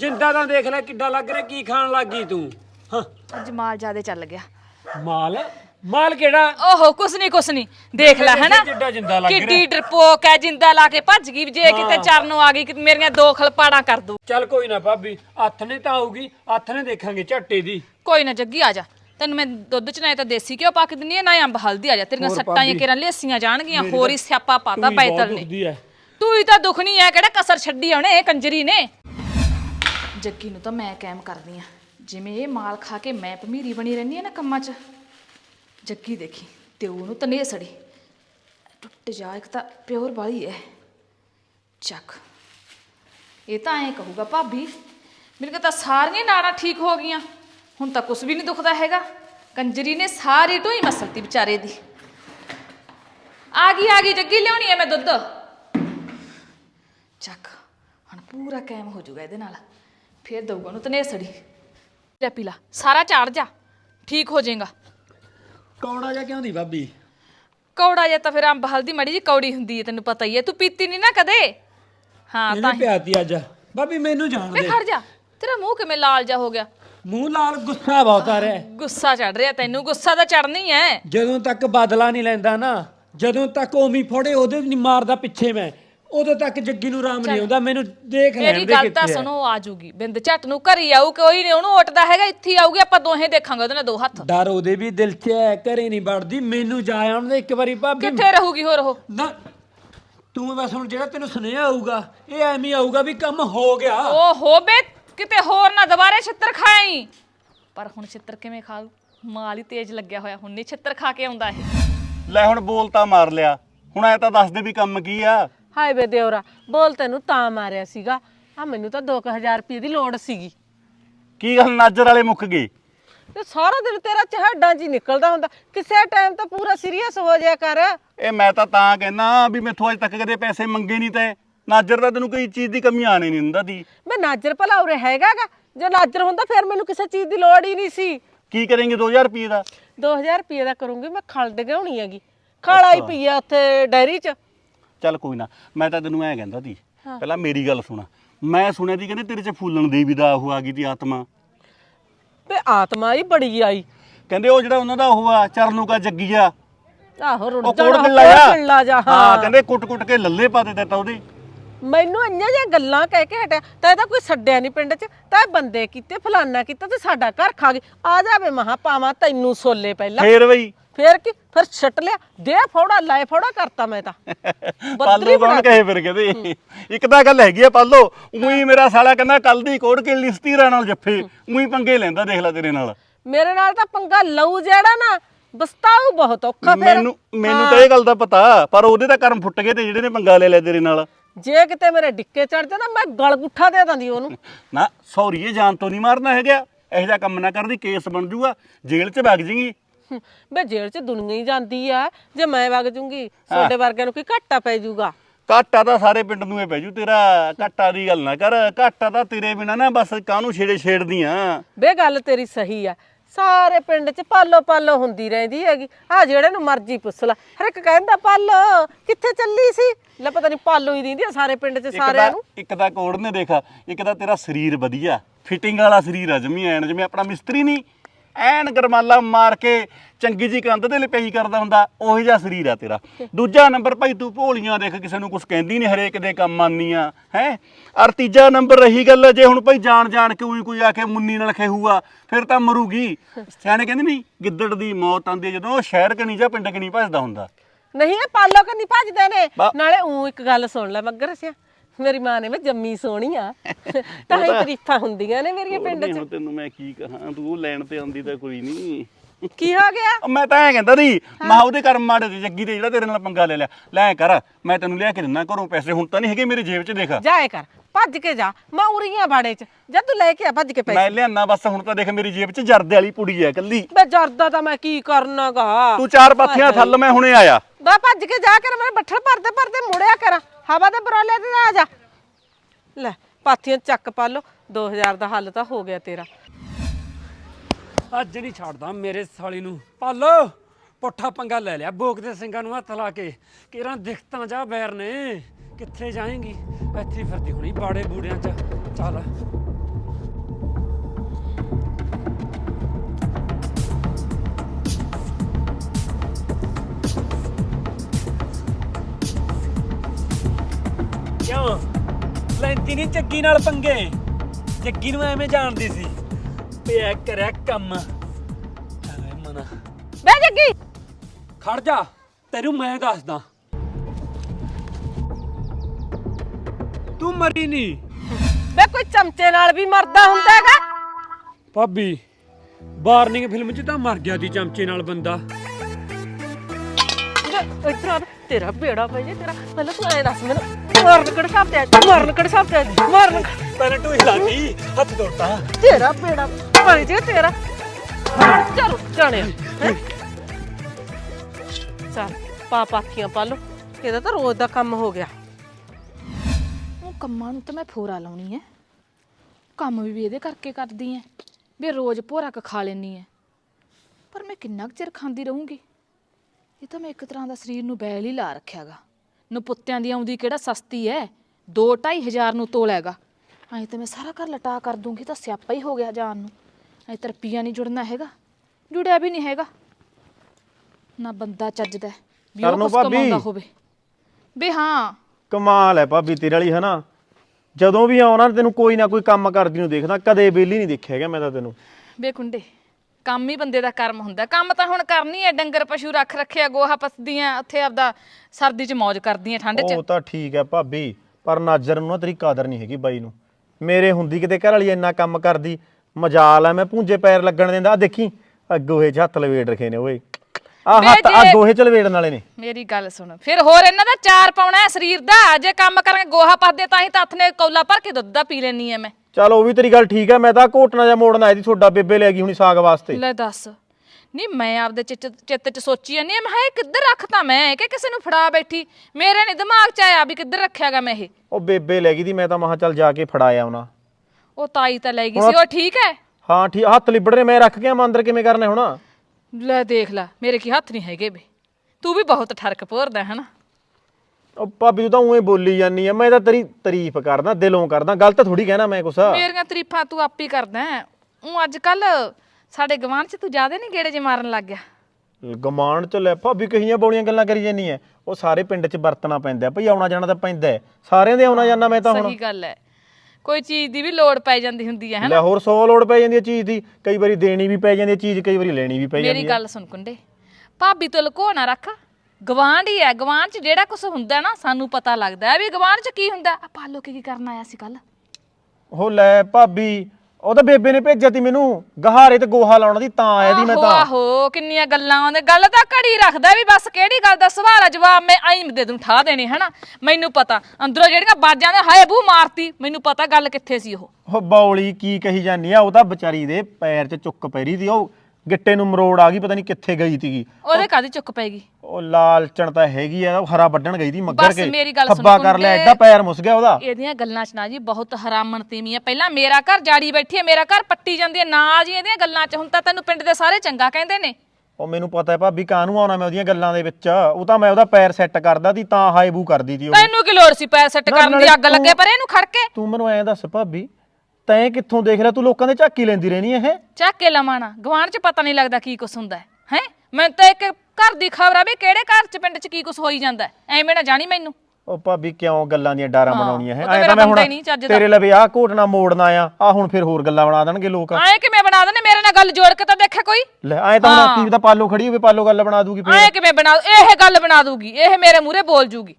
ਜਿੰਦਾ ਤਾਂ ਦੇਖ ਲੈ ਕਿੱਡਾ ਲੱਗ ਰਿਹਾ ਕੀ ਖਾਣ ਲੱਗੀ ਤੂੰ? ਹਾਂ। ਅੱਜ ਮਾਲ ਜਿਆਦੇ ਚੱਲ ਗਿਆ। ਮਾਲ? ਮਾਲ ਕਿਹੜਾ? ਓਹੋ ਕੁਛ ਨਹੀਂ ਕੁਛ ਨਹੀਂ ਦੇਖ ਲੈ ਹੈਨਾ? ਜਿੱਡਾ ਜਿੰਦਾ ਲੱਗ ਕਿੱਡੀ ਡਰਪੋਕ ਹੈ ਜਿੰਦਾ ਲਾ ਕੇ ਭੱਜ ਗਈ। ਜੇ ਕਿਤੇ ਚਰਨੋਂ ਆ ਗਈ ਕਿ ਮੇਰੀਆਂ ਦੋ ਖਲਪਾੜਾਂ ਕਰ ਦੂ ਚੱਲ ਕੋਈ ਨਾ ਭਾਬੀ ਹੱਥ ਨੇ ਤਾਂ ਆਊਗੀ ਹੱਥ ਨੇ ਦੇਖਾਂਗੇ ਝੱਟੇ ਦੀ। ਕੋਈ ਨਾ ਜੱਗੀ ਆ ਜਾ। ਤੈਨੂੰ ਮੈਂ ਦੁੱਧ ਚ ਨਾ ਤਾਂ ਦੇਸੀ ਘਿਓ ਪਾ ਕੇ ਦਿੰਨੀ ਆ ਨਾ ਅੰਬ ਹਲਦੀ ਆ ਜਾ। ਤੇਰੀਆਂ ਹੋਰ ਸੱਟਾਂ ਇਹ ਭਾਬੀ। ਕਿਰਾਂ ਲਿਆਸੀਆਂ ਜਾਣਗੀਆਂ ਹੋਰ ਹੀ ਸਿਆਪਾ ਪਾਤਾ ਤੂੰ ਹੀ ਬਹੁਤ ਪੈਤਲ ਨੇ। ਦੁਖਦੀ ਐ। ਤੂੰ ਹੀ ਤਾਂ ਦੁਖਣੀ ਐ ਕਿਹੜਾ ਕਸਰ ਛੱਡੀ ਉਹਨੇ ਇਹ ਕੰਜਰੀ ਨੇ। ਜੱਗੀ ਨੂੰ ਤਾਂ ਮੈਂ ਕਾਇਮ ਕਰਦੀ ਆ। ਜਿਵੇਂ ਇਹ ਮਾਲ ਖਾ ਕੇ ਮੈਂ ਭਮੀਰੀ ਬਣੀ ਰਹਿੰਦੀ ਆ ਨਾ ਕੰਮਾਂ 'ਚ ਜੱਗੀ ਦੇਖੀ, ਤੇ ਉਹਨੂੰ ਤਨੇ ਸੜੀ। ਟੁੱਟ ਜਾ, ਇੱਕ ਤਾਂ ਪਿਓਰ ਵਾਲੀ ਐ। ਚੱਕ। ਇਹ ਤਾਂ ਐਂ ਕਹੂਗਾ, ਭਾਬੀ ਮੇਰੇ ਕੋਲ ਤਾਂ ਸਾਰੀਆਂ ਨਾੜਾਂ ਠੀਕ ਹੋ ਗਈਆਂ। ਹੁਣ ਤਾਂ ਕੁਝ ਵੀ ਨਹੀਂ ਦੁਖਦਾ ਹੈਗਾ। ਕੰਜਰੀ ਨੇ ਸਾਰੀ ਢੋਈ ਮਸਲਤੀ ਵਿਚਾਰੇ ਦੀ। ਆ ਗਈ ਆ ਗਈ, ਜੱਗੀ, ਲਿਆਉਣੀ ਐ ਮੈਂ ਦੁੱਧ। ਚੱਕ। ਹੁਣ ਪੂਰਾ ਕਾਇਮ ਹੋ ਜਾਊਗਾ ਇਹਦੇ ਨਾਲ। ਫੇਰ ਦਊਗਾ ਉਹਨੂੰ ਤਨੇ ਸੜੀ। ਲੈ ਪੀ ਲਾ, ਸਾਰਾ ਚਾੜ ਜਾ। ਠੀਕ ਹੋ ਜਾਏਗਾ। ਕੌੜਾ ਜਾ ਕਿਉਂ ਦੀ ਭਾਬੀ ਕੌੜਾ ਜਾਂ ਤਾਂ ਫਿਰ ਅੰਬ ਹਲਦੀ ਮੜੀ ਜੀ ਕੌੜੀ ਹੁੰਦੀ ਹੈ ਤੈਨੂੰ ਪਤਾ ਹੀ ਹੈ। ਤੂੰ ਪੀਤੀ ਨਹੀਂ ਨਾ ਕਦੇ? ਹਾਂ ਤਾਂ ਇਹਨੇ ਪਿਆਤੀ ਅੱਜ। ਭਾਬੀ ਮੈਨੂੰ ਜਾਣ ਵੇ ਦੇ। ਖੜ ਜਾ। ਤੇਰਾ ਮੂੰਹ ਕਿਵੇਂ ਲਾਲ ਜਾ ਹੋ ਗਿਆ? ਮੂੰਹ ਲਾਲ ਗੁੱਸਾ ਬਹੁਤ ਆ ਰਿਹਾ। ਗੁੱਸਾ ਚੜ ਰਿਹਾ ਤੈਨੂੰ। ਗੁੱਸਾ ਤਾਂ ਚੜਨੀ ਹੈ। ਜਦੋਂ ਤੱਕ ਬਦਲਾ ਨਹੀਂ ਲੈਂਦਾ ਨਾ ਜਦੋਂ ਤੱਕ ਉਮੀ ਫੋੜੇ ਉਹਦੇ ਨਹੀਂ ਮਾਰਦਾ ਪਿੱਛੇ ਮੈਂ। ਉਦੋਂ ਤੱਕ ਜੱਗੀ ਨੂੰ ਰਾਮ ਨਹੀਂ ਆਉਂਦਾ ਮੈਨੂੰ ਦੇਖ ਲੈਣ ਮੇਰੀ ਦੇ ਗੱਲ ਤਾਂ ਕਿੱਥੇ। ਸੁਣੋ ਆ ਜੂਗੀ ਬਿੰਦ ਝੱਟ ਨੂੰ ਘਰੀ ਆਊ ਕੋਈ ਨਹੀਂ ਉਹਨੂੰ ਉੱਟਦਾ ਹੈਗਾ ਇੱਥੇ ਹੀ ਆਊਗੀ ਆਪਾਂ ਦੋਹੇ ਦੇਖਾਂਗੇ ਉਹਦੇ ਨਾਲ ਦੋ ਹੱਥ। ਡਰ ਉਹਦੇ ਵੀ ਦਿਲ 'ਚ ਹੈ ਘਰੇ ਨਹੀਂ ਵੜਦੀ ਮੈਨੂੰ ਜਾ ਆਉਣ ਦੇ ਇੱਕ ਵਾਰੀ ਭਾਬੀ ਕਿੱਥੇ ਰਹੂਗੀ ਹੋਰ ਉਹ? ਨਾ ਤੂੰ ਬਸ ਹੁਣ ਜਿਹੜਾ ਤੈਨੂੰ ਸੁਨੇਹਾ ਆਊਗਾ ਇਹ ਐਵੇਂ ਹੀ ਆਊਗਾ ਵੀ ਕੰਮ ਹੋ ਗਿਆ। ਉਹ ਹੋਵੇ ਕਿਤੇ ਹੋਰ ਨਾ ਦੁਬਾਰੇ ਛਿੱਤਰ ਖਾਈ ਪਰ ਹੁਣ ਛਿੱਤਰ ਕਿਵੇਂ ਖਾਊ ਮਾਲ ਹੀ ਤੇਜ਼ ਲੱਗਿਆ ਹੋਇਆ ਹੁਣ ਨਹੀਂ ਛਿੱਤਰ ਖਾ ਕੇ ਆਉਂਦਾ ਇਹ। ਲੈ ਹੁਣ ਬੋਲ ਤਾਂ ਮਾਰ ਲਿਆ। ਹੁਣ ਐ ਤਾਂ ਦੱਸ ਦੇ ਵੀ ਕੰਮ ਕੀ ਆ। ਹਾਏ ਵੇ ਦਿਉਰਾ ਬੋਲ ਤੈਨੂੰ ਤਾਂ ਮਾਰਿਆ ਸੀਗਾ। ਆ ਮੈਨੂੰ ਤਾਂ 2000 ਰੁਪਏ ਦੀ ਲੋੜ ਸੀਗੀ। ਕੀ ਗੱਲ ਨਾਜਰ ਵਾਲੇ ਮੁੱਕ ਗਏ ਤੇ ਸਾਰਾ ਦਿਨ ਤੇਰਾ ਚਹੜਾਂ 'ਚ ਹੀ ਨਿਕਲਦਾ ਹੁੰਦਾ। ਕਿਸੇ ਟਾਈਮ ਤਾਂ ਪੂਰਾ ਸੀਰੀਅਸ ਹੋ ਜਾਇਆ ਕਰ। ਇਹ ਮੈਂ ਤਾਂ ਤਾਂ ਕਹਿੰਦਾ ਵੀ ਮੈਥੋਂ ਅੱਜ ਤੱਕ ਕਦੇ ਪੈਸੇ ਮੰਗੇ ਨਹੀਂ ਤੈਂ ਨਾਜਰ ਦਾ ਤੈਨੂੰ ਕੋਈ ਚੀਜ਼ ਦੀ ਕਮੀ ਆਣੇ ਨਹੀਂ ਹੁੰਦਾ ਦੀ। ਮੈਂ ਨਾਜਰ ਭਲਾ ਉਰੇ ਹੈਗਾਗਾ। ਜੇ ਨਾਜਰ ਹੁੰਦਾ ਫਿਰ ਮੈਨੂੰ ਕਿਸੇ ਚੀਜ਼ ਦੀ ਲੋੜ ਹੀ ਨਹੀਂ ਸੀ। ਕੀ ਕਰੇਂਗੇ 2000 ਰੁਪਏ ਦਾ? 2000 ਰੁਪਏ ਦਾ ਕਰੂੰਗੀ ਮੈਂ ਖਲ ਡਗਾਉਣੀ ਹੈਗੀ। ਖਾਲਾ ਹੀ ਪਈ ਆ ਉੱਥੇ ਡੈਰੀ 'ਚ। ਚੱਲ ਕੋਈ ਨਾ ਮੈਂ ਤਾਂ ਤੈਨੂੰ ਐ ਕਹਿੰਦਾ ਸੀ ਪਹਿਲਾਂ ਮੇਰੀ ਗੱਲ ਸੁਣ। ਮੈਂ ਸੁਣਿਆ ਸੀ ਕਹਿੰਦੇ ਤੇਰੇ 'ਚ ਫੂਲਣ ਦੇਵੀ ਦਾ ਉਹ ਆ ਗਈ ਤੀ ਆਤਮਾ। ਤੇ ਆਤਮਾ ਹੀ ਬੜੀ ਆਈ। ਕਹਿੰਦੇ ਉਹ ਜਿਹੜਾ ਉਹਨਾਂ ਦਾ ਉਹ ਆ ਚਰਨੂ ਕਾ ਜੱਗੀ ਆ। ਆਹੋ ਰੁੜ ਉਹ ਜਾਣਾ ਕੋੜ ਕਿੱਲਾ ਜਾ ਜਾ ਹਾਂ। ਕਹਿੰਦੇ ਕੁੱਟ-ਕੁੱਟ ਕੇ ਲੱਲੇ ਪਾ ਦੇ ਤਾ ਉਹਦੇ। ਮੈਨੂੰ ਇੰਨੀਆਂ ਜਿਹੀਆਂ ਗੱਲਾਂ ਕਹਿ ਕੇ ਹਟਿਆ ਤਾਂ ਇਹਦਾ ਕੋਈ ਛੱਡਿਆ ਨਹੀਂ ਪਿੰਡ 'ਚ ਤਾਂ ਇਹ ਬੰਦੇ ਕੀਤੇ ਫਲਾਨਾ ਕੀਤਾ ਤੇ ਸਾਡਾ ਘਰ ਖਾ ਗਏ। ਆ ਜਾਵੇ ਮਹਾ ਪਾਵਾਂ ਤੈਨੂੰ ਸੋਲੇ ਪਹਿਲਾਂ। ਫੇਰ ਬਈ। ਫੇਰ ਕੀ? ਫਿਰ ਛੱਟ ਲਿਆ। ਦੇ ਫੌੜਾ ਲੈ ਫੌੜਾ ਕਰਤਾ ਮੈਂ ਤਾਂ। ਪਾਲੋ ਕੌਣ ਕਹੇ ਫਿਰ ਕਹਿੰਦੇ? ਇੱਕ ਤਾਂ ਗੱਲ ਹੈਗੀ ਆ ਪਾਲੋ ਉਹੀ ਮੇਰਾ ਸਾਲਾ ਕਹਿੰਦਾ ਕੱਲ ਦੀ ਕੋੜ ਕੇ ਲਿਸਤੀਰਾ ਨਾਲ ਜੱਫੇ ਉਹੀ ਪੰਗੇ ਲੈਂਦਾ ਦੇਖ ਲੈ ਤੇਰੇ ਨਾਲ। ਮੇਰੇ ਨਾਲ ਤਾਂ ਪੰਗਾ ਲਊ ਜਿਹੜਾ ਨਾ ਬਸਤਾਉ ਬਹੁਤ ਔਖਾ ਫਿਰ। ਮੈਨੂੰ ਮੈਨੂੰ ਤਾਂ ਇਹ ਗੱਲ ਦਾ ਪਤਾ ਪਰ ਉਹਦੇ ਤਾਂ ਕਰਮ ਫੁੱਟ ਗਏ ਤੇ ਜਿਹੜੇ ਨੇ ਪੰਗਾ ਲੈ ਲਿਆ ਤੇਰੇ ਨਾਲ। ਜੇ ਕਿਤੇ ਮੇਰੇ ਡਿੱਕੇ ਚੜ ਜਾਣਾ ਮੈਂ ਗਲ ਗੁੱਠਾ ਦੇ ਦਿੰਦੀ ਉਹਨੂੰ। ਨਾ ਸੌਰੀਏ ਜਾਨ ਤੋਂ ਨਹੀਂ ਮਾਰਨਾ ਹੈਗਾ। ਇਹੋ ਜਿਹਾ ਕੰਮ ਨਾ ਕਰਦੀ ਕੇਸ ਬਣ ਜੂਗਾ ਜੇਲ੍ਹ 'ਚ ਵਗ ਜਾਏਗੀ ਹੂੰ, ਬੇ ਜੇਲ੍ਹ 'ਚ ਦੁਨੀਆ ਹੀ ਜਾਂਦੀ ਆ। ਜੇ ਮੈਂ ਵਗ ਜੂੰਗੀ ਤੁਹਾਡੇ ਵਰਗਿਆਂ ਨੂੰ ਕੀ ਘਾਟਾ ਪੈ ਜਾਊਗਾ ਘਾਟਾ ਤਾਂ ਸਾਰੇ ਪਿੰਡ ਨੂੰ ਇਹ ਪੈ ਜੂ ਤੇਰਾ ਘਾਟਾ ਦੀ ਗੱਲ ਨਾ ਕਰ। ਘਾਟਾ ਤਾਂ ਤੇਰੇ ਬਿਨਾ ਨਾ ਬਸ ਕਾਹਨੂੰ ਛੇੜੇ ਛੇੜਦੀਆਂ ਬੇ ਗੱਲ ਤੇਰੀ ਸਹੀ ਆ। ਸਾਰੇ ਪਿੰਡ 'ਚ ਪਾਲੋ ਪਾਲੋ ਹੁੰਦੀ ਰਹਿੰਦੀ ਹੈਗੀ। ਆ ਜਿਹੜੇ ਨੂੰ ਮਰਜ਼ੀ ਪੁੱਛ ਲੈ। ਹਰ ਇੱਕ ਕਹਿੰਦਾ ਪਾਲੋ ਕਿੱਥੇ ਚੱਲੀ ਸੀ? ਲੈ ਪਤਾ ਨਹੀਂ ਪਾਲੋ ਹੀ ਦਿੰਦੀ ਆ ਸਾਰੇ ਪਿੰਡ 'ਚ ਇੱਕ ਸਾਰਿਆਂ ਤਾਂ ਨੂੰ। ਇੱਕ ਤਾਂ ਕੋੜ ਨੇ ਦੇਖਾ। ਇੱਕ ਤਾਂ ਤੇਰਾ ਸਰੀਰ ਵਧੀਆ। ਫਿਟਿੰਗ ਵਾਲਾ ਸਰੀਰ ਆ ਜਮੀ ਐਨ ਜਿਵੇਂ ਆਪਣਾ ਮਿਸਤਰੀ ਨਹੀਂ ਐਨ ਗਰਮਾਲਾ ਮਾਰ ਕੇ ਚੰਗੀ ਜੀ ਕੰਧ ਦੇ ਲਿਪਈ ਕਰਦਾ ਹੁੰਦਾ ਉਹੀ ਜਿਹਾ ਸਰੀਰ ਆ ਤੇਰਾ। ਦੂਜਾ ਨੰਬਰ ਭਾਈ ਤੂੰ ਭੋਲੀਆਂ ਦੇਖ ਕਿਸੇ ਨੂੰ ਕੁਝ ਕਹਿੰਦੀ ਨਹੀਂ ਹਰੇਕ ਦੇ ਕੰਮ ਆਨੀਆਂ ਹੈ? ਔਰ ਤੀਜਾ ਨੰਬਰ ਰਹੀ ਗੱਲ ਜੇ ਹੁਣ ਭਾਈ ਜਾਣ ਜਾਣ ਕੇ ਉਹੀ ਕੋਈ ਆ ਕੇ ਮੁੰਨੀ ਨਾਲ ਖੇਹੂਗਾ ਫਿਰ ਤਾਂ ਮਰੂਗੀ। ਸਿਆਣੇ ਕਹਿੰਦੇ ਨਹੀਂ ਗਿੱਦੜ ਦੀ ਮੌਤ ਆਂਦੀ ਹੈ ਜਦੋਂ ਉਹ ਸ਼ਹਿਰ ਕਣੀ ਜਾਂ ਪਿੰਡ ਕਣੀ ਭਜਦਾ ਹੁੰਦਾ। ਨਹੀਂ ਇਹ ਪਾਲੋ ਕੰਨੀ ਭੱਜਦੇ ਨੇ। ਨਾਲੇ ਉਹ ਇੱਕ ਗੱਲ ਸੁਣ ਲੈ ਮੱਗਰ ਸਿਆ। ਮੇਰੀ ਮਾਂ ਨੇ ਮੈਂ ਜੰਮੀ ਸੋਹਣੀ ਆ। ਤਾਂ ਹੀ ਤਾਰੀਫਾਂ ਹੁੰਦੀਆਂ ਨੇ ਮੇਰੀਆਂ ਪਿੰਡ 'ਚ। ਹੁਣ ਤੈਨੂੰ ਮੈਂ ਕੀ ਕਹਾਂ ਤੂੰ ਉਹ ਲੈਣ ਤੇ ਆਉਂਦੀ ਤਾਂ ਕੋਈ ਨਹੀਂ। ਕੀ ਹੋ ਗਿਆ? ਮੈਂ ਤਾਂ ਐ ਕਹਿੰਦਾ ਸੀ ਮੈਂ ਉਹਦੇ ਕਰਮ ਮਾੜੇ ਤੇ ਜੱਗੀ ਤੇ ਜਿਹੜਾ ਤੇਰੇ ਨਾਲ ਪੰਗਾ ਲੈ ਲਿਆ। ਲੈ ਕਰ ਮੈਂ ਤੈਨੂੰ ਲਿਆ ਕੇ ਦਿੰਦਾ ਘਰੋਂ ਪੈਸੇ ਹੁਣ ਤਾਂ ਨਹੀਂ ਹੈਗੇ ਮੇਰੇ ਜੇਬ 'ਚ ਦੇਖ। ਜਾਏ ਕਰ ਭੱਜ ਕੇ ਜਾ ਮੈਂ ਉਰੀਆਂ ਬਾੜੇ 'ਚ। ਜਦ ਤੂੰ ਲੈ ਕੇ ਆ ਭੱਜ ਕੇ ਪੈਸੇ। ਮੈਂ ਲਿਆਨਾ ਬਸ ਹੁਣ ਤਾਂ ਦੇਖ ਮੇਰੀ ਜੇਬ 'ਚ ਜਰਦੇ ਵਾਲੀ ਪੁੜੀ ਐ ਕੱਲੀ ਬੇ ਜਰਦਾ ਤਾਂ ਮੈਂ ਕੀ ਕਰਨਾਗਾ? ਤੂੰ ਚਾਰ ਪਾਥੀਆਂ ਥੱਲ ਮੈਂ ਹੁਣੇ ਆਇਆ। ਬਾ ਭੱਜ ਕੇ ਜਾ ਕਰ ਮੈਂ ਬੱਠਲ ਭਰਦੇ ਭਰਦੇ ਮੁੜਿਆ ਕਰ। ਹਵਾ ਦੇ ਬਰੋਲੇ ਤੇ ਆ ਜਾ। ਲੈ, ਪਾਥੀਆਂ ਚੱਕ ਪਾ ਲੋ 2000 ਦਾ ਹੱਲ ਤਾਂ ਹੋ ਗਿਆ ਤੇਰਾ। ਅੱਜ ਨਹੀਂ ਛੱਡਦਾ ਮੇਰੇ ਸਾਲੀ ਨੂੰ। ਪਾਲੋ, ਪੁੱਠਾ ਪੰਗਾ ਲੈ ਲਿਆ। ਬੋਕ ਦੇ ਸਿੰਘਾਂ ਨੂੰ ਹੱਥ ਲਾ ਕੇ। ਕਿਰਾਂ ਦਿਖਤਾਂ ਜਾ ਬੈਰ ਨੇ। ਕਿੱਥੇ ਜਾਏਂਗੀ? ਇੱਥੇ ਫਿਰਦੀ ਹੋਣੀ, ਬਾੜੇ ਬੂੜਿਆਂ 'ਚ। ਚੱਲ। ਲੈਂਦੀ ਨਹੀਂ ਜੱਗੀ ਨਾਲ ਪੰਗੇ। ਜੱਗੀ ਨੂੰ ਐਵੇਂ ਜਾਣਦੀ ਸੀ ਪਿਆ ਕਰਿਆ ਕੰਮ। ਐਵੇਂ ਮਨਾ। ਬੇ ਜੱਗੀ ਖੜ ਜਾ ਤੈਨੂੰ ਮੈਂ ਦੱਸਦਾ। ਤੂੰ ਮਰੀ ਨਹੀਂ। ਬੇ ਕੋਈ ਚਮਚੇ ਨਾਲ ਵੀ ਮਰਦਾ ਹੁੰਦਾ ਹੈਗਾ? ਭਾਬੀ ਵਾਰਨਿੰਗ ਫਿਲਮ 'ਚ ਤਾਂ ਮਰ ਗਿਆ ਦੀ ਚਮਚੇ ਨਾਲ ਬੰਦਾ। ਤੇਰਾ ਬੇੜਾ ਜੇ ਤੇਰਾ। ਪਹਿਲਾਂ ਤੂੰ ਐ ਦੱਸ ਮੈਨੂੰ। ਮਾਰਨ ਕਿਹੜੇ ਹਿਸਾਬ ਤੇ ਆਇਆ? ਮਾਰਨ ਕਿਹੜੇ ਹਿਸਾਬ ਤੇ ਆਇਆ? ਮਾਰਨ। ਪਹਿਲਾਂ ਟੂਈ ਲਾਤੀ ਹੱਥ ਤੋੜਤਾ ਤੇਰਾ ਬੇੜਾ ਪਈ ਜੇ ਤੇਰਾ। ਚਲੋ ਜਾਣੇ ਹੈਂ? ਚੱਲ ਪਾ ਪਾਥੀਆਂ ਪਾ ਲੋ ਇਹਦਾ ਤਾਂ ਰੋਜ਼ ਦਾ ਕੰਮ ਹੋ ਗਿਆ। ਉਹ ਕੰਮਾਂ ਨੂੰ ਤਾਂ ਮੈਂ ਫੋਰਾ ਲਾਉਣੀ ਐ। ਕੰਮ ਵੀ ਇਹਦੇ ਕਰਕੇ ਕਰਦੀ ਐ। ਵੀ ਰੋਜ਼ ਭੋਰਾ ਕ ਖਾ ਲੈਣੀ ਐ। ਪਰ ਮੈਂ ਕਿੰਨਾ ਕੁ ਚਿਰ ਖਾਂਦੀ ਰਹੂੰਗੀ। ਇਹ ਤਾਂ ਮੈਂ ਇੱਕ ਤਰ੍ਹਾਂ ਦਾ ਸਰੀਰ ਨੂੰ ਬੈਲ ਹੀ ਲਾ ਰੱਖਿਆਗਾ। ਨਪੁੱਤਿਆਂ ਦੀ ਆਉਂਦੀ ਕਿਹੜਾ ਸਸਤੀ ਐ? 2 ਹਜ਼ਾਰ ਨੂੰ ਤੋਲ ਹੈਗਾ। ਐਂ ਤਾਂ ਮੈਂ ਸਾਰਾ ਘਰ ਲਟਾ ਕਰ ਦੂੰਗੀ ਤਾਂ ਸਿਆਪਾ ਹੀ ਹੋ ਗਿਆ ਜਾਨ ਨੂੰ। ਐ ਤਾਂ ਰੁਪਈਆ ਨਹੀਂ ਜੁੜਨਾ ਹੈਗਾ। ਜੁੜਿਆ ਵੀ ਨਹੀਂ ਹੈਗਾ। ਨਾ ਬੰਦਾ ਚੱਜਦਾ ਹੈ ਵੀ ਉਹ ਕਰਨੋ ਕੁਛ ਭਾਬੀ। ਕਮਾਉਂਦਾ ਹੋਵੇ। ਵੀ ਹਾਂ। ਕਮਾਲ ਹੈ ਭਾਬੀ ਤੇਰੇ ਵਾਲੀ ਹਨਾ? ਜਦੋਂ ਵੀ ਆਉਣਾ ਤੈਨੂੰ ਕੋਈ ਨਾ ਕੋਈ ਕੰਮ ਕਰਦੀ ਨੂੰ ਦੇਖਦਾ। ਕਦੇ ਵਿਹਲੀ ਨਹੀਂ ਦੇਖਿਆ ਹੈਗਾ ਮੈਂ ਤਾਂ ਤੈਨੂੰ। ਵੇ ਕੁੰਡੇ ਕੰਮ ਹੀ ਬੰਦੇ ਦਾ ਕਰਮ ਹੁੰਦਾ। ਕੰਮ ਤਾਂ ਹੁਣ ਕਰਨੀ ਹੈ ਡੰਗਰ ਪਸ਼ੂ ਰੱਖ ਰੱਖਿਆ ਗੋਹਾ ਪਸਦੀਆਂ ਉੱਥੇ ਆਪਦਾ ਸਰਦੀ 'ਚ ਮौज ਕਰਦੀਆਂ ਠੰਡ 'ਚ। ਉਹ ਤਾਂ ਠੀਕ ਹੈ ਭਾਬੀ ਪਰ ਨਾਜਰ ਨੂੰ ਨਾ ਤੇਰੀ ਕਦਰ ਨਹੀਂ ਹੈਗੀ ਬਾਈ ਨੂੰ। ਮੇਰੇ ਹੁੰਦੀ ਕਿਤੇ ਘਰ ਵਾਲੀ ਇੰਨਾ ਕੰਮ ਕਰਦੀ ਮਜਾਲ ਐ ਮੈਂ ਪੂੰਜੇ ਪੈਰ ਲੱਗਣ ਦਿੰਦਾ। ਆ ਦੇਖੀ ਅੱਗੋਹੇ 'ਚ ਹੱਥ ਲਵੇੜ ਰਖੇ ਨੇ ਓਏ। ਆ ਵੇ ਹੱਥ ਆ ਜੇ- ਗੋਹੇ 'ਚ ਲਵੇੜਨ ਵਾਲੇ ਨੇ। ਮੇਰੀ ਗੱਲ ਸੁਣ ਫਿਰ ਹੋਰ ਇਹਨਾਂ ਦਾ ਚਾਰ ਪਾਉਣਾ ਹੈ ਸਰੀਰ ਦਾ। ਜੇ ਕੰਮ ਕਰਾਂਗੇ ਗੋਹਾ ਪਸਦੇ ਤਾਂ ਹੀ ਤਾਂ ਹੱਥ ਨੇ ਕੌਲਾ ਭਰ ਕੇ ਦੁੱਧ ਦਾ ਪੀ ਲੈਣੀ ਐ ਮੈਂ। ਚਲ ਉਹ ਵੀ ਤੇਰੀ ਗੱਲ ਠੀਕ ਹੈ ਮੈਂ ਤਾਂ ਘੋਟਣਾ ਜਾਂ ਮੋੜਨ ਆਈ ਸੀ ਤੁਹਾਡਾ ਬੇਬੇ ਲੈ ਗਈ ਹੁਣੀ ਸਾਗ ਵਾਸਤੇ। ਲੈ ਦੱਸ। ਨਹੀਂ ਮੈਂ ਆਪਦੇ ਚਿੱਤ ਚਿੱਤ 'ਚ ਸੋਚੀ ਜਾਂਦੀ ਹਾਂ ਮੈਂ ਕਿਹਾ ਇਹ ਕਿੱਧਰ ਰੱਖਤਾ ਮੈਂ? ਕਿ ਕਿਸੇ ਨੂੰ ਫੜਾ ਬੈਠੀ। ਮੇਰੇ ਨਹੀਂ ਦਿਮਾਗ 'ਚ ਆਇਆ ਵੀ ਕਿੱਧਰ ਰੱਖਿਆਗਾ ਮੈਂ ਇਹ। ਉਹ ਬੇਬੇ ਲੈ ਗਈ ਦੀ ਮੈਂ ਤਾਂ ਮਹਾ ਚੱਲ ਜਾ ਕੇ ਫੜਾਇਆ ਉਹਨਾਂ। ਉਹ ਤਾਈ ਤਾਂ ਲੈ ਗਈ ਸੀ ਉਹ ਠੀਕ ਹੈ? ਹਾਂ ਠੀਕ ਹੱਥ ਲਿਬੜ ਰਹੇ ਮੈਂ ਰੱਖ ਕੇ ਆਵਾਂ ਅੰਦਰ ਕਿਵੇਂ ਕਰਨੇ ਹੁਣ? ਲੈ ਦੇਖ ਲੈ ਮੇਰੇ ਕੀ ਹੱਥ ਨਹੀਂ ਹੈਗੇ ਬੇ ਤੂੰ ਵੀ ਬਹੁਤ ਠਰਕ ਭੋਰਦਾ ਹੈ ਨਾ ਉਹ ਭਾਬੀ ਤੂੰ ਤਾਂ ਉਵੇਂ ਬੋਲੀ ਜਾਨੀ ਆ ਮੈਂ ਤਾਂ ਤੇਰੀ ਤਾਰੀਫ ਕਰਦਾ ਦਿਲੋਂ ਕਰਦਾ ਗਲਤ ਥੋੜੀ ਕਹਿਣਾ ਮੈਂ ਕੁਛ। ਮੇਰੀਆਂ ਤਾਰੀਫਾਂ ਤੂੰ ਆਪ ਹੀ ਕਰਦਾ ਉਹ ਅੱਜ ਕੱਲ ਸਾਡੇ ਗਵਾਂਢ 'ਚ ਤੂੰ ਜ਼ਿਆਦਾ ਨਹੀਂ ਗੇੜੇ ਜੇ ਮਾਰਨ ਲੱਗ ਗਿਆ। ਗਮਾਨ ਚ ਲੈ ਭਾਬੀ ਕਹੀਆਂ ਬੋਲੀਆਂ ਗੱਲਾਂ ਕਰੀ ਜਾਨੀ ਐ। ਉਹ ਸਾਰੇ ਪਿੰਡ ਚ ਵਰਤਣਾ ਪੈਂਦਾ ਭਈ ਆਉਣਾ ਜਾਣਾ ਤਾਂ ਪੈਂਦਾ ਹੈ। ਸਾਰਿਆਂ ਦੇ ਆਉਣਾ ਜਾਣਾ ਮੈਂ ਤਾਂ ਹੁਣ। ਸਹੀ ਗੱਲ ਹੈ ਕੋਈ ਚੀਜ਼ ਦੀ ਵੀ ਲੋੜ ਪੈ ਜਾਂਦੀ ਹੁੰਦੀ ਹੈ ਲੈ ਹੋਰ 100 ਲੋੜ ਪੈ ਜਾਂਦੀ ਹੈ ਚੀਜ਼ ਦੀ ਕਈ ਵਾਰੀ ਦੇਣੀ ਵੀ ਪੈ ਜਾਂਦੀ ਹੈ ਚੀਜ਼ ਕਈ ਵਾਰੀ ਲੈਣੀ ਵੀ ਪੈ ਜਾਂਦੀ ਮੇਰੀ ਹੈ ਗੱਲ ਸੁਣ ਕੁੰਡੇ। ਭਾਬੀ ਤੋਂ ਲੁਕੋ ਨਾ ਰੱਖ। ਗਵਾਂਢ ਹੀ ਹੈ ਗਵਾਂਢ 'ਚ ਜਿਹੜਾ ਕੁਝ ਹੁੰਦਾ ਨਾ ਸਾਨੂੰ ਪਤਾ ਲੱਗਦਾ ਹੈ ਵੀ ਗਵਾਂਢ 'ਚ ਕੀ ਹੁੰਦਾ। ਆ ਪਾਲੋ ਕੇ ਕੀ ਕਰਨ ਆਇਆ ਸੀ ਕੱਲ ਉਹ ਲੈ ਭਾਬੀ ਉਹ ਤਾਂ ਬੇਬੇ ਨੇ ਭੇਜਿਆ ਤੀ ਮੈਨੂੰ। ਗਹਾਰੇ ਤੇ ਗੋਹਾ ਲਾਉਣ ਦੀ ਤਾਂ ਆਇਆ ਦੀ ਮੈਂ ਤਾਂ। ਆਹੋ ਕਿੰਨੀਆਂ ਗੱਲਾਂ ਆਉਂਦੇ ਗੱਲ ਤਾਂ ਘੜੀ ਰੱਖਦਾ ਵੀ ਬਸ ਕਿਹੜੀ ਗੱਲ ਦਾ ਸਵਾਲ ਆ? ਜਵਾਬ ਮੈਂ ਆਈ ਦੇ ਦੂੰ ਠਾ ਦੇਣੇ ਹਨਾ? ਮੈਨੂੰ ਪਤਾ। ਅੰਦਰੋਂ ਜਿਹੜੀਆਂ ਬਾਜਾਂ ਦੇ ਹਾਏ ਬੂ ਮਾਰਤੀ ਮੈਨੂੰ ਪਤਾ ਗੱਲ ਕਿੱਥੇ ਸੀ ਉਹ। ਉਹ ਬੌਲੀ ਕੀ ਕਹੀ ਜਾਨੀ ਆ ਉਹ ਤਾਂ ਵਿਚਾਰੀ ਦੇ ਪੈਰ 'ਚ ਚੁੱਕ ਪੈਰੀ ਦੀ ਉਹ ਗਿੱਟੇ ਨੂੰ ਮਰੋੜ ਆ ਗਈ ਪਤਾ ਨਹੀਂ ਕਿੱਥੇ ਗਈ ਤੀਗੀ ਉਹਦੇ ਕਾਦੀ ਚੁੱਕ ਪੈਗੀ ਉਹ ਲਾਲਚਣ ਤਾਂ ਹੈਗੀ ਆ ਉਹ ਹਰਾ ਵੱਢਣ ਗਈ ਦੀ ਮੱਗਰ ਬਸ ਕੇ। ਮੇਰੀ ਗੱਲ ਸੁਣ ਥੱਬਾ ਕਰ ਲਿਆ ਕੁੰਡੇ। ਐਡਾ ਪੈਰ ਮੁਸ ਗਿਆ ਉਹਦਾ। ਇਹਦੀਆਂ ਗੱਲਾਂ 'ਚ ਨਾ ਜੀ ਬਹੁਤ ਹਰਾਮਣ ਤੀਵੀਂ ਆ। ਪਹਿਲਾਂ ਮੇਰਾ ਘਰ ਜਾੜੀ ਬੈਠੀ ਹੈ ਮੇਰਾ ਘਰ ਪੱਟੀ ਜਾਂਦੀ ਹੈ ਨਾ ਜੀ ਇਹਦੀਆਂ ਗੱਲਾਂ 'ਚ ਹੁਣ ਤਾਂ ਤੈਨੂੰ ਪਿੰਡ ਦੇ ਸਾਰੇ ਚੰਗਾ ਕਹਿੰਦੇ ਨੇ। ਉਹ ਮੈਨੂੰ ਪਤਾ ਹੈ ਭਾਬੀ ਕਾਹਨੂੰ ਆਉਣਾ ਮੈਂ ਉਹਦੀਆਂ ਗੱਲਾਂ ਦੇ ਵਿੱਚ? ਉਹ ਤਾਂ ਮੈਂ ਉਹਦਾ ਪੈਰ ਸੈੱਟ ਕਰਦਾ ਸੀ ਤਾਂ ਹਾਈ ਬੂ ਕਰਦੀ ਸੀ ਉਹ। ਤੈਨੂੰ ਕੀ ਲੋੜ ਸੀ ਪੈਰ ਸੈੱਟ ਕਰਨ ਦੀ? ਅੱਗ ਲੱਗੇ ਪਰ ਇਹਨੂੰ ਖੜ ਕੇ? ਤੂੰ ਮੈਨੂੰ ਐਂ ਦੱਸ ਭਾਬੀ ਤੈਂ ਕਿੱਥੋਂ ਦੇਖ ਲਿਆ ਤੂਂ ਲੋਕਾਂ ਦੇ ਝਾਕੀ ਲੈਂਦੀ ਰਹਿਣੀ ਇਹ? ਚੱਕ ਕੇ ਲਵਾਣਾ ਗਵਾਂਢ 'ਚ ਪਤਾ ਨਹੀਂ ਲੱਗਦਾ ਕੀ ਕੁਛ ਹੁੰਦਾ ਹੈ। ਹੈ? ਮੈਂ ਤਾਂ ਇੱਕ ਘਰ ਦੀ ਖਬਰ ਆ ਵੀ ਕਿਹੜੇ ਘਰ 'ਚ ਪਿੰਡ 'ਚ ਕੀ ਕੁਛ ਹੋਈ ਜਾਂਦਾ ਹੈ। ਐਵੇਂ ਨਾ ਜਾਣੀ ਮੈਨੂੰ। ਉਹ ਭਾਬੀ ਕਿਉਂ ਗੱਲਾਂ ਦੀਆਂ ਡਾਰਾਂ ਹਾਂ, ਬਣਾਉਣੀਆਂ ਹੈ ਉਹ ਤਾਂ ਐਂ ਮੇਰਾ ਤਾਂ ਮੈਂ ਬੰਦਾ ਹੁਣ ਹੀ ਨਹੀਂ ਚੱਜ ਦਾ। ਤੇਰੇ ਲਵੇ ਆਹ ਘੋਟਣਾ ਮੋੜਨਾ ਆ ਆ ਹੁਣ ਫਿਰ ਹੋਰ ਗੱਲਾਂ ਬਣਾ ਦੇਣਗੇ ਲੋਕ। ਐ ਕਿਵੇਂ ਬਣਾ ਦਨੇ ਮੇਰੇ ਨਾਲ ਗੱਲ ਜੋੜ ਕੇ ਤਾਂ ਦੇਖੇ ਕੋਈ। ਲੈ ਐਂ ਤਾਂ ਹੁਣ ਕੀ ਤਾਂ ਪਾਲੋ ਖੜੀ ਹੋਵੇ ਪਾਲੋ ਗੱਲ ਬਣਾ ਦੂਗੀ ਐ ਕਿਵੇਂ ਬਣਾ ਇਹ ਗੱਲ ਬਣਾ ਦੂਗੀ। ਇਹ ਮੇਰੇ ਮੂਹਰੇ ਬੋਲ ਜੂਗੀ।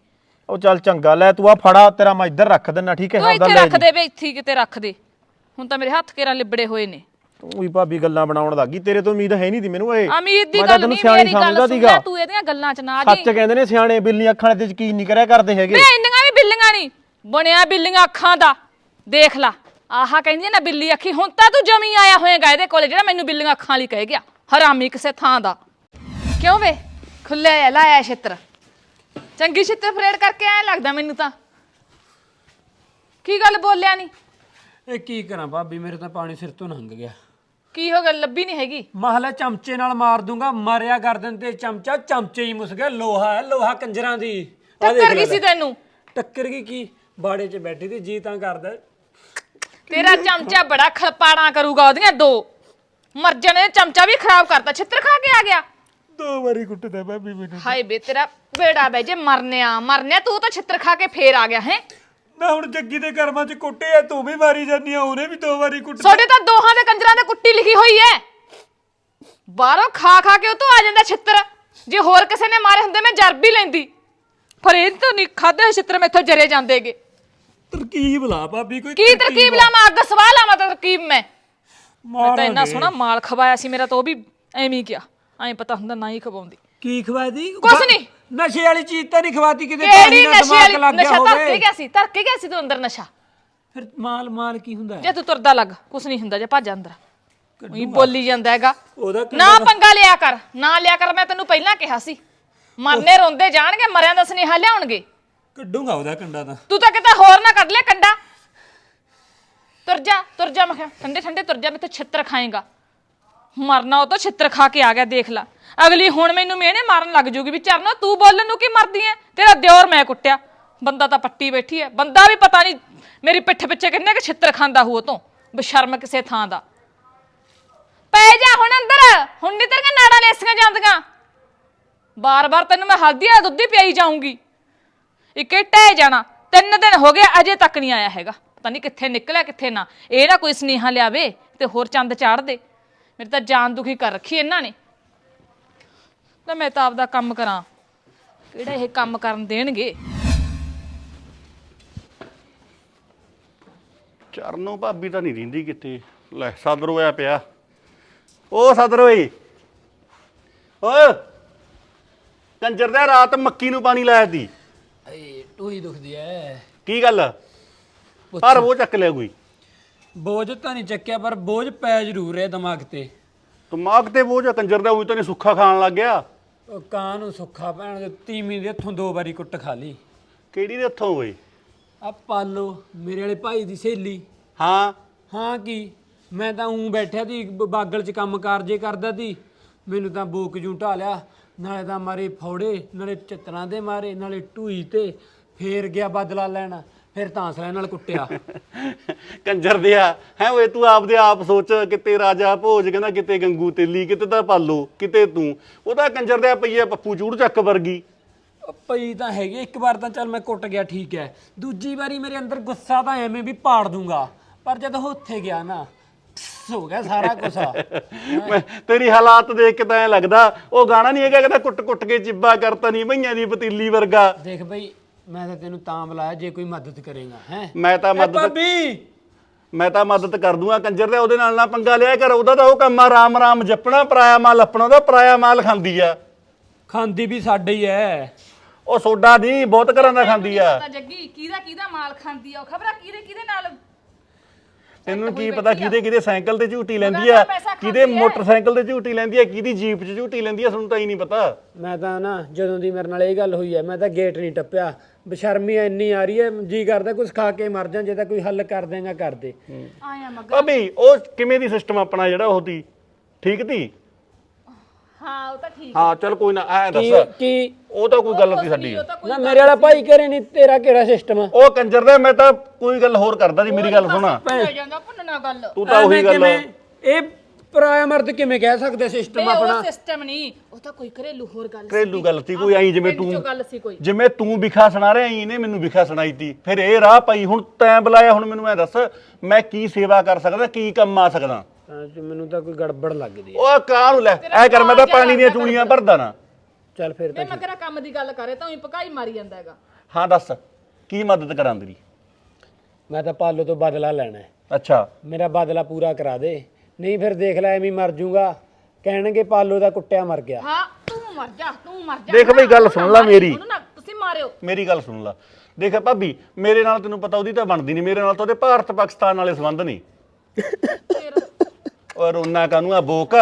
ਉਹ ਚੱਲ ਚੰਗਾ ਲੈ ਤੂੰ ਆ ਫੜਾ ਤੇਰਾ ਮੈਂ ਇੱਧਰ ਰੱਖ ਦਿੰਨਾ ਠੀਕ ਹੈ? ਤੂੰ ਆਪਦਾ ਇੱਥੇ ਲੈ ਰੱਖ ਦੇ ਵੇ ਇੱਥੇ ਹੀ ਕਿਤੇ ਰੱਖ ਦੇ। ਹੁਣ ਤਾਂ ਮੇਰੇ ਹੱਥ ਕੇਰਾਂ ਲਿਬੜੇ ਹੋਏ ਨੇ। ਤੂੰ ਹੀ ਭਾਬੀ ਗੱਲਾਂ ਬਣਾਉਣ ਲੱਗੀ ਤੇਰੇ ਤੋਂ ਉਮੀਦ ਹੈ ਨਹੀਂ ਦੀ ਮੈਨੂੰ ਓਏ ਅਮੀਰ ਦੀ ਗੱਲ ਨਹੀਂ ਮੇਰੀ ਗੱਲ ਸੁਣ ਲੈ ਤੂੰ ਇਹਦੀਆਂ ਗੱਲਾਂ 'ਚ ਨਾ ਸੱਚ ਜੀ ਕਹਿੰਦੇ ਨੇ ਸਿਆਣੇ ਬਿੱਲੀਆਂ ਅੱਖਾਂ ਤੇ ਯਕੀਨ ਨਹੀਂ ਕਰਿਆ ਕਰਦੇ ਹੈਗੇ। ਵੇ ਇੰਨੀਆਂ ਵੀ ਬਿੱਲੀਆਂ ਨਹੀਂ ਬਣਿਆ ਬਿੱਲੀਆਂ ਅੱਖਾਂ ਦਾ। ਦੇਖ ਲਾ ਆਹਾ ਕਹਿੰਦੀ ਆ ਨਾ ਬਿੱਲੀ ਅੱਖੀ ਹੁਣ ਤਾਂ ਤੂੰ ਜਮੀ ਆਇਆ ਹੋਏਗਾ ਇਹਦੇ ਕੋਲੇ ਜਿਹੜਾ ਮੈਨੂੰ ਬਿੱਲੀਆਂ ਅੱਖਾਂ ਵਾਲੀ ਕਹਿ ਗਿਆ ਹਰਾਮੀ ਕਿਸੇ ਥਾਂ ਦਾ। ਕਿਉਂ ਵੇ? ਖੁੱਲੇ ਲਾਇਆ ਛਿੱਤਰ। ਚੰਗੀ ਛਿੱਤਰ ਫਰੇਡ ਕਰਕੇ ਐ ਲੱਗਦਾ ਮੈਨੂੰ ਤਾਂ। ਕੀ ਗੱਲ ਬੋਲਿਆ ਨਹੀਂ ਇਹ ਕੀ ਕਰਾਂ ਭਾਬੀ? ਮੇਰੇ ਤਾਂ ਪਾਣੀ ਸਿਰ ਤੋਂ ਲੰਘ ਗਿਆ। ਕੀ ਹੋ ਗਿਆ? ਲੱਭੀ ਨਹੀਂ ਹੈਗੀ। ਮਹਲਾ ਚਮਚੇ ਨਾਲ ਮਾਰ ਦੂੰਗਾ। ਮਾਰਿਆ ਗਰਦਨ ਤੇ ਚਮਚਾ ਚਮਚੇ ਹੀ ਮੁਸ ਗਿਆ। ਲੋਹਾ ਹੈ ਲੋਹਾ ਕੰਜਰਾਂ ਦੀ। ਆਹ ਦੇਖ ਟੱਕਰ ਲੈ ਗਈ ਸੀ ਤੈਨੂੰ। ਟੱਕਰ ਗਈ ਕੀ? ਬਾੜੇ 'ਚ ਬੈਠੀ ਤੇ ਜੀ ਤਾਂ ਕਰਦਾ। ਤੇਰਾ ਚਮਚਾ ਬੜਾ ਖਲਪਾਣਾ ਕਰੂਗਾ ਉਹਦੀਆਂ ਦੋ। ਮਰ ਜਾਣੇ ਚਮਚਾ ਵੀ ਖਰਾਬ ਕਰਤਾ। ਛਿੱਤਰ ਖਾ ਕੇ ਆ ਗਿਆ। ਦੋ ਵਾਰੀ ਕੁੱਟਦਾ ਭਾਬੀ ਮੈਨੂੰ ਹਾਏ ਬੇ ਤੇਰਾ ਬੇੜਾ ਬੈ ਜੇ। ਮਰਨਿਆ ਮਰਨਿਆ ਤੂੰ ਤਾਂ ਛਿੱਤਰ ਖਾ ਕੇ ਫੇਰ ਆ ਗਿਆ ਹੈ? ਨਾ ਹੁਣ ਜੱਗੀ ਦੇ ਕਰਮਾਂ 'ਚ ਕੁੱਟੇ ਆ ਤੂੰ ਵੀ ਮਾਰੀ ਜਾਂਦੀ ਆ ਉਹਨੇ ਵੀ ਦੋ ਵਾਰੀ ਕੁੱਟ ਤੁਹਾਡੇ ਤਾਂ ਦੋਹਾਂ ਦੇ ਕੰਜਰਾਂ ਦੇ ਕੁੱਟੀ ਲਿਖੀ ਹੋਈ ਐ। ਬਾਹਰੋਂ ਖਾ ਖਾ ਕੇ ਉਹ ਤੋਂ ਆ ਜਾਂਦਾ ਛਿੱਤਰ। ਜੇ ਹੋਰ ਕਿਸੇ ਨੇ ਮਾਰੇ ਹੁੰਦੇ ਮੈਂ ਜਰ ਵੀ ਲੈਂਦੀ। ਪਰ ਇਹ ਤਾਂ ਨਹੀਂ ਖਾਦੇ ਛਿੱਤਰ ਮੈਥੋਂ ਜਰੇ ਜਾਂਦੇਗੇ। ਤਰਕੀਬ ਲਾ ਭਾਬੀ ਕੋਈ ਕੀ ਤਰਕੀਬ ਲਾਵਾਂ ਅੱਗ ਸਵਾਹ ਲਾਵਾਂ ਤਾਂ ਤਰਕੀਬ ਮੈਂ। ਮੈਂ ਤਾਂ ਇੰਨਾ। ਸੋਹਣਾ ਮਾਲ ਖਵਾਇਆ ਸੀ ਮੇਰਾ ਤਾਂ ਉਹ ਵੀ ਐਵੇਂ ਹੀ ਗਿਆ। ਐਂ ਪਤਾ ਹੁੰਦਾ ਨਾ ਹੀ ਖਵਾਉਂਦੀ। ਕੀ ਖਵਾਦੀ? ਕੁਛ ਨੀ। ਨਸ਼ੇ ਵਾਲੀ ਚੀਜ਼ ਤਾਂ ਨਹੀਂ ਖਵਾਤੀ ਕਿਤੇ ਕਿਹੜੀ ਨਾਲ ਨਸ਼ੇ ਦਿਮਾਗ ਵਾਲੀ ਲੱਗ ਗਿਆ ਨਸ਼ਾ ਧਰ ਕੇ ਹੋਵੇ ਗਿਆ ਸੀ ਧਰ ਕੇ ਗਿਆ ਸੀ ਤੂੰ ਅੰਦਰ ਨਸ਼ਾ। ਫਿਰ ਮਾਲ ਮਾਲ ਕੀ ਹੁੰਦਾ ਹੈ? ਜੇ ਤੂੰ ਤੁਰਦਾ ਲੱਗ ਕੁਛ ਨਹੀਂ ਹੁੰਦਾ ਜੇ ਭੱਜ ਅੰਦਰ। ਉਹੀ ਬੋਲੀ ਜਾਂਦਾ ਹੈਗਾ। ਉਹਦਾ ਨਾ ਪੰਗਾ ਲਿਆ ਕਰ ਨਾ ਲਿਆ ਕਰ ਮੈਂ ਤੈਨੂੰ ਪਹਿਲਾਂ ਕਿਹਾ ਸੀ। ਮਰਨੇ ਰੋਂਦੇ ਜਾਣਗੇ ਮਰਿਆਂ ਦਾ ਸੁਨੇਹਾ ਲਿਆਉਣਗੇ। ਕੱਢੂਗਾ ਉਹਦਾ ਕੰਡਾ ਤਾਂ। ਤੂੰ ਤਾਂ ਕਿਤੇ ਹੋਰ ਨਾ ਕੱਢ ਲੈ ਕੰਡਾ। ਤੁਰ ਜਾ ਤੁਰ ਜਾ ਮੈਂ ਕਿਹਾ ਠੰਡੇ ਠੰਡੇ ਤੁਰ ਜਾ ਮੈਂ ਛਿੱਤਰ ਖਾਏਗਾ। ਮਰਨਾ ਉਹ ਤਾਂ ਛਿੱਤਰ ਖਾ ਕੇ ਆ ਗਿਆ, ਦੇਖ ਲਾ। ਅਗਲੀ ਹੁਣ ਮੈਨੂੰ ਮਿਹਨੇ ਮਾਰਨ ਲੱਗ ਜੂਗੀ ਵੀ ਚਰਨੋ, ਤੂੰ ਬੋਲਣ ਨੂੰ ਕੀ ਮਰਦੀ ਐ? ਤੇਰਾ ਦਿਓਰ ਮੈਂ ਕੁੱਟਿਆ। ਬੰਦਾ ਤਾਂ ਪੱਟੀ ਬੈਠੀ ਐ। ਬੰਦਾ ਵੀ ਪਤਾ ਨਹੀਂ ਮੇਰੀ ਪਿੱਠ ਪਿੱਛੇ ਕਿੰਨੇ ਕੁ ਛਿੱਤਰ ਖਾਂਦਾ ਹੂ ਉਹ ਤੋਂ, ਬਸ਼ਰਮ ਕਿਸੇ ਥਾਂ ਦਾ। ਪੈ ਜਾ ਹੁਣ ਅੰਦਰ। ਹੁਣ ਨਹੀਂ ਤੇਰੀਆਂ ਨਾੜਾਂ ਲੈਸੀਆਂ ਜਾਂਦੀਆਂ। ਬਾਰ-ਬਾਰ ਤੈਨੂੰ ਮੈਂ ਹਲਦੀ ਦਾ ਦੁੱਧ ਹੀ ਪਿਆਈ ਜਾਊਂਗੀ। ਇੱਕੇ ਟਹਿ ਜਾਣਾ। ਤਿੰਨ ਦਿਨ ਹੋ ਗਏ, ਅਜੇ ਤੱਕ ਨਹੀਂ ਆਇਆ ਹੈਗਾ। ਪਤਾ ਨਹੀਂ ਕਿੱਥੇ ਨਿਕਲਿਆ, ਕਿੱਥੇ ਨਾ। ਇਹ ਨਾ ਕੋਈ ਸਨੇਹਾ ਲਿਆਵੇ ਤੇ ਹੋਰ ਚੰਦ ਚਾੜ ਦੇ। ਮੇਰੀ ਤਾਂ ਜਾਨ ਦੁਖੀ ਕਰ ਰੱਖੀ ਇਹਨਾਂ ਨੇ। ਤਾਂ ਮੈਂ ਤਾਂ ਆਪਦਾ ਕੰਮ ਕਰਾਂ। ਕਿਹੜਾ ਇਹ ਕੰਮ ਕਰਨ ਦੇਣਗੇ? ਚਰਨੋਂ ਭਾਬੀ ਤਾਂ ਨਹੀਂ ਰਹਿੰਦੀ ਕਿਤੇ। ਲੈ ਸਦਰ ਹੋਇਆ ਪਿਆ। ਓ ਸਦਰ ਓਏ। ਓਏ ਕੰਜਰ ਦਾ ਰਾਤ ਮੱਕੀ ਨੂੰ ਪਾਣੀ ਲਾਇਆ ਤੀ ਏ ਟੂਈ ਦੁਖਦੀ ਐ। ਕੀ ਗੱਲ? ਪਰ ਉਹ ਚੱਕ ਲਿਆ ਕੋਈ। ਬੋਝ ਤਾਂ ਨਹੀਂ ਚੱਕਿਆ ਪਰ ਬੋਝ ਪੈ ਜ਼ਰੂਰ ਰਿਹਾ ਦਿਮਾਗ ਤੇ। ਦਿਮਾਗ ਤੇ ਬੋਝ ਆ ਕੰਜਰ ਦਾ ਉਹੀ ਤਾਂ ਨਹੀਂ ਸੁੱਖਾ ਖਾਣ ਲੱਗ ਗਿਆ। ਉਹ ਕਾਂ ਨੂੰ ਸੁੱਖਾ ਪੈਣ ਦੇ ਤੀਵੀਂ ਦੇ ਹੱਥੋਂ ਦੋ ਵਾਰੀ ਕੁੱਟ ਖਾ ਲਈ। ਕਿਹੜੀ ਦੇ ਹੱਥੋਂ ਓਏ? ਆ ਪਾਲੋ ਮੇਰੇ ਵਾਲੇ ਭਾਈ ਦੀ ਸਹੇਲੀ। ਹਾਂ। ਹਾਂ ਕੀ? ਮੈਂ ਤਾਂ ਉਂ ਬੈਠਿਆ ਦੀ ਬਾਗਲ 'ਚ ਕੰਮ ਕਾਰਜੇ ਕਰਦਾ ਸੀ। ਮੈਨੂੰ ਤਾਂ ਬੋਕ ਜੂ ਢਾਲਿਆ ਨਾਲੇ ਤਾਂ ਮਾਰੇ ਫੌੜੇ ਨਾਲੇ ਚਿੱਤਰਾਂ ਦੇ ਮਾਰੇ ਨਾਲੇ ਢੂਈ ਤੇ ਫੇਰ ਗਿਆ ਬਦਲਾ ਲੈਣ। ਫਿਰ ਤਾਂਸਲੇ ਨਾਲ ਕੁੱਟਿਆ। ਕੰਜਰ ਦਿਆ ਹੈ ਓਏ ਤੂੰ ਆਪਦੇ ਆਪ ਸੋਚ ਕਿਤੇ ਰਾਜਾ ਭੋਜ ਕਹਿੰਦਾ ਕਿਤੇ ਗੰਗੂ ਤੇਲੀ ਕਿਤੇ ਤਾਂ ਪਾਲੋ ਕਿਤੇ ਤੂੰ। ਉਹਦਾ ਕੰਜਰ ਦਿਆ ਪਈਆ ਪੱਪੂ ਚੂੜ ਚੱਕ ਵਰਗੀ। ਪਈ ਤਾਂ ਹੈਗੀ ਇੱਕ ਵਾਰ ਤਾਂ ਚੱਲ ਮੈਂ ਕੁੱਟ ਗਿਆ ਠੀਕ ਹੈ ਦੂਜੀ ਵਾਰੀ ਮੇਰੇ ਅੰਦਰ ਗੁੱਸਾ ਤਾਂ ਐਵੇਂ ਵੀ ਪਾੜ ਦੂੰਗਾ। ਪਰ ਜਦੋਂ ਉਹ ਉੱਥੇ ਗਿਆ ਨਾ ਹੋ ਗਿਆ ਸਾਰਾ ਕੁਝ ਮੈਂ- ਤੇਰੀ ਹਾਲਾਤ ਦੇਖ ਕੇ ਤਾਂ ਐ ਲੱਗਦਾ ਉਹ ਗਾਣਾ ਨਹੀਂ ਹੈਗਾ ਕਹਿੰਦਾ ਕੁੱਟ ਕੁੱਟ ਕੇ ਚਿੱਬਾ ਕਰਤਾ ਨਹੀਂ ਭਈਆਂ ਦੀ ਪਤੀਲੀ ਵਰਗਾ। ਦੇਖ ਬਈ ਮੈਂ ਤਾਂ ਤੈਨੂੰ ਤਾਂ ਬੁਲਾਇਆ ਜੇ ਕੋਈ ਮਦਦ ਕਰੇਗਾ ਹੈ? ਮੈਂ ਤਾਂ ਮਦਦ ਭਾਬੀ! ਮੈਂ ਤਾਂ ਮਦਦ ਕਰ ਦੂੰਗਾ ਕੰਜਰ ਦੇ ਉਹਦੇ ਨਾਲ ਨਾ ਪੰਗਾ ਲਿਆ ਕਰ ਉਹਦਾ ਤਾਂ ਉਹ ਕੰਮ ਆ ਰਾਮ ਰਾਮ ਜਪਣਾ ਪਰਾਇਆ ਮਾਲ ਲੱਪਣਾ ਉਹਦਾ ਪਰਾਇਆ ਮਾਲ ਖਾਂਦੀ ਆ। ਖਾਂਦੀ ਵੀ ਸਾਡੇ ਹੀ ਐ। ਉਹ ਸੋਡਾ ਨਹੀਂ ਬਹੁਤ ਘਰਾਂ ਦਾ ਖਾਂਦੀ ਆ। ਤਾਂ ਜੱਗੀ ਕਿਹਦਾ ਕਿਹਦਾ ਮਾਲ ਖਾਂਦੀ ਆ? ਉਹ ਖਬਰਾਂ ਕਿਹਦੇ ਕਿਹਦੇ ਨਾਲ ਤੈਨੂੰ ਕੀ ਪਤਾ ਕਿਹਦੇ ਕਿਹਦੇ ਸਾਈਕਲ ਤੇ ਝੂਟੀ ਲੈਂਦੀ ਆ ਕਿਹਦੇ ਮੋਟਰਸਾਈਕਲ ਤੇ ਝੂਟੀ ਲੈਂਦੀ ਆ ਕਿਹਦੀ ਜੀਪ 'ਚ ਝੂਟੀ ਲੈਂਦੀ ਆ ਸਾਨੂੰ ਤਾਂ ਹੀ ਨਹੀਂ ਪਤਾ। ਮੈਂ ਤਾਂ ਨਾ ਜਦੋਂ ਦੀ ਮੇਰੇ ਨਾਲ ਇਹ ਗੱਲ ਹੋਈ ਐ ਮੈਂ ਤਾਂ ਗੇਟ ਨਹੀਂ ਟੱਪਿਆ। ਬਸ਼ਰਮੀ ਇੰਨੀ ਆ ਰਹੀ ਐ ਜੀ ਕਰਦਾ ਕੁਝ ਖਾ ਕੇ ਮਰ ਜਾਂ ਜੇ ਤਾਂ ਕੋਈ ਹੱਲ ਕਰ ਦੇਗਾ ਕਰ ਦੇ। ਆਇਆ ਮਗ ਭਾਬੀ ਉਹ ਕਿਵੇਂ ਦੀ ਸਿਸਟਮ ਆਪਣਾ ਜਿਹੜਾ ਉਹ ਤੀ ਠੀਕ ਤੀ? ਹਾਂ ਉਹ ਤਾਂ ਠੀਕ ਹਾਂ ਚਲ ਕੋਈ ਨਾ ਐ ਕੀ ਦੱਸ। ਕੀ ਉਹ ਤਾਂ ਕੋਈ ਗੱਲ ਨਹੀਂ ਸਾਡੀ। ਉਹ ਤਾਂ ਕੋਈ ਨਾ ਮੇਰੇ ਵਾਲਾ ਭਾਈ ਕਰੇ ਨਹੀਂ ਤੇਰਾ ਕਿਹੜਾ ਸਿਸਟਮ ਆ? ਉਹ ਕੰਜਰ ਦਾ ਮੈਂ ਤਾਂ ਕੋਈ ਗੱਲ ਹੋਰ ਕਰਦਾ ਸੀ ਮੇਰੀ ਗੱਲ ਸੁਣਾ। ਹੋ ਜਾਂਦਾ ਭੁੰਨਣਾ ਗੱਲ। ਤੂੰ ਤਾਂ ਉਹੀ ਗੱਲ? ਇਹ ਪਰਾਇਆ ਮਰਦ ਕਿਵੇਂ ਕਹਿ ਸਕਦੇ ਸਿਸਟਮ ਆਪਣਾ ਉਹ ਸਿਸਟਮ ਨਹੀਂ ਉਹ ਤਾਂ ਕੋਈ ਘਰੇਲੂ ਹੋਰ ਗੱਲ ਸੀ। ਘਰੇਲੂ ਗੱਲ ਸੀ ਕੋਈ ਆਈ ਜਿਵੇਂ ਤੂੰ ਗੱਲ ਸੀ ਕੋਈ। ਜਿਵੇਂ ਤੂੰ ਵਿਖਾ ਸੁਣਾ ਰਿਹਾ ਇਹਨੇ ਮੈਨੂੰ ਵਿਖਾ ਸੁਣਾਈ ਤੀ। ਫਿਰ ਇਹ ਰਾਹ ਪਈ ਹੁਣ ਤੈਂ ਬੁਲਾਇਆ ਹੁਣ ਮੈਨੂੰ ਐ ਦੱਸ ਮੈਂ ਕੀ ਸੇਵਾ ਕਰ ਸਕਦਾ ਕੀ ਕੰਮ ਆ ਸਕਦਾ? ਤਾਂ ਮੈਨੂੰ ਤਾਂ ਕੋਈ ਗੜਬੜ ਲੱਗਦੀ ਹੈ ਉਹ ਕਾਂ ਨੂੰ ਲੈ? ਐ ਕਰ ਮੈਂ ਤਾਂ ਪਾਣੀ ਦੀਆਂ ਚੂੜੀਆਂ ਭਰਦਾ ਨਾ। ਚੱਲ ਫਿਰ ਤਾਂ ਤੇ ਮਗਰਾ ਕੰਮ ਦੀ ਗੱਲ ਕਰੇ ਤਾਂ ਹੀ ਪਕਾਈ ਮਾਰੀ ਜਾਂਦਾ ਹੈਗਾ। ਹਾਂ ਦੱਸ ਕੀ ਮਦਦ ਕਰਾਂ ਤੇਰੀ? ਮੈਂ ਤਾਂ ਪਾਲੋ ਤੋਂ ਬਦਲਾ ਲੈਣਾ ਹੈ। ਅੱਛਾ। ਮੇਰਾ ਬਦਲਾ ਪੂਰਾ ਕਰਾ ਦੇ। ਨਹੀਂ ਫਿਰ ਦੇਖ ਲੈ ਐਵੇਂ ਹੀ ਮਰ ਜਾਊਗਾ ਕਹਿਣਗੇ ਪਾਲੋ ਦਾ ਕੁੱਟਿਆ ਮਰ ਗਿਆ। ਹਾਂ ਤੂੰ ਮਰ ਜਾ ਤੂੰ ਮਰ ਜਾ। ਦੇਖ ਬਈ ਗੱਲ ਸੁਣ ਲੈ ਮੇਰੀ। ਉਹਨੂੰ ਨਾ ਤੁਸੀਂ ਮਾਰਿਓ। ਮੇਰੀ ਗੱਲ ਸੁਣ ਲੈ। ਦੇਖ ਭਾਬੀ ਮੇਰੇ ਨਾਲ ਤੈਨੂੰ ਪਤਾ ਉਹਦੀ ਤਾਂ ਬਣਦੀ ਨਹੀਂ। ਮੇਰੇ ਨਾਲ ਤਾਂ ਉਹਦੇ ਭਾਰਤ ਪਾਕਿਸਤਾਨ ਵਾਲੇ ਸੰਬੰਧ ਨਹੀਂ। ਔਰ ਉਹਨਾਂ ਕਾਨੂੰ ਆ ਬੋਕ।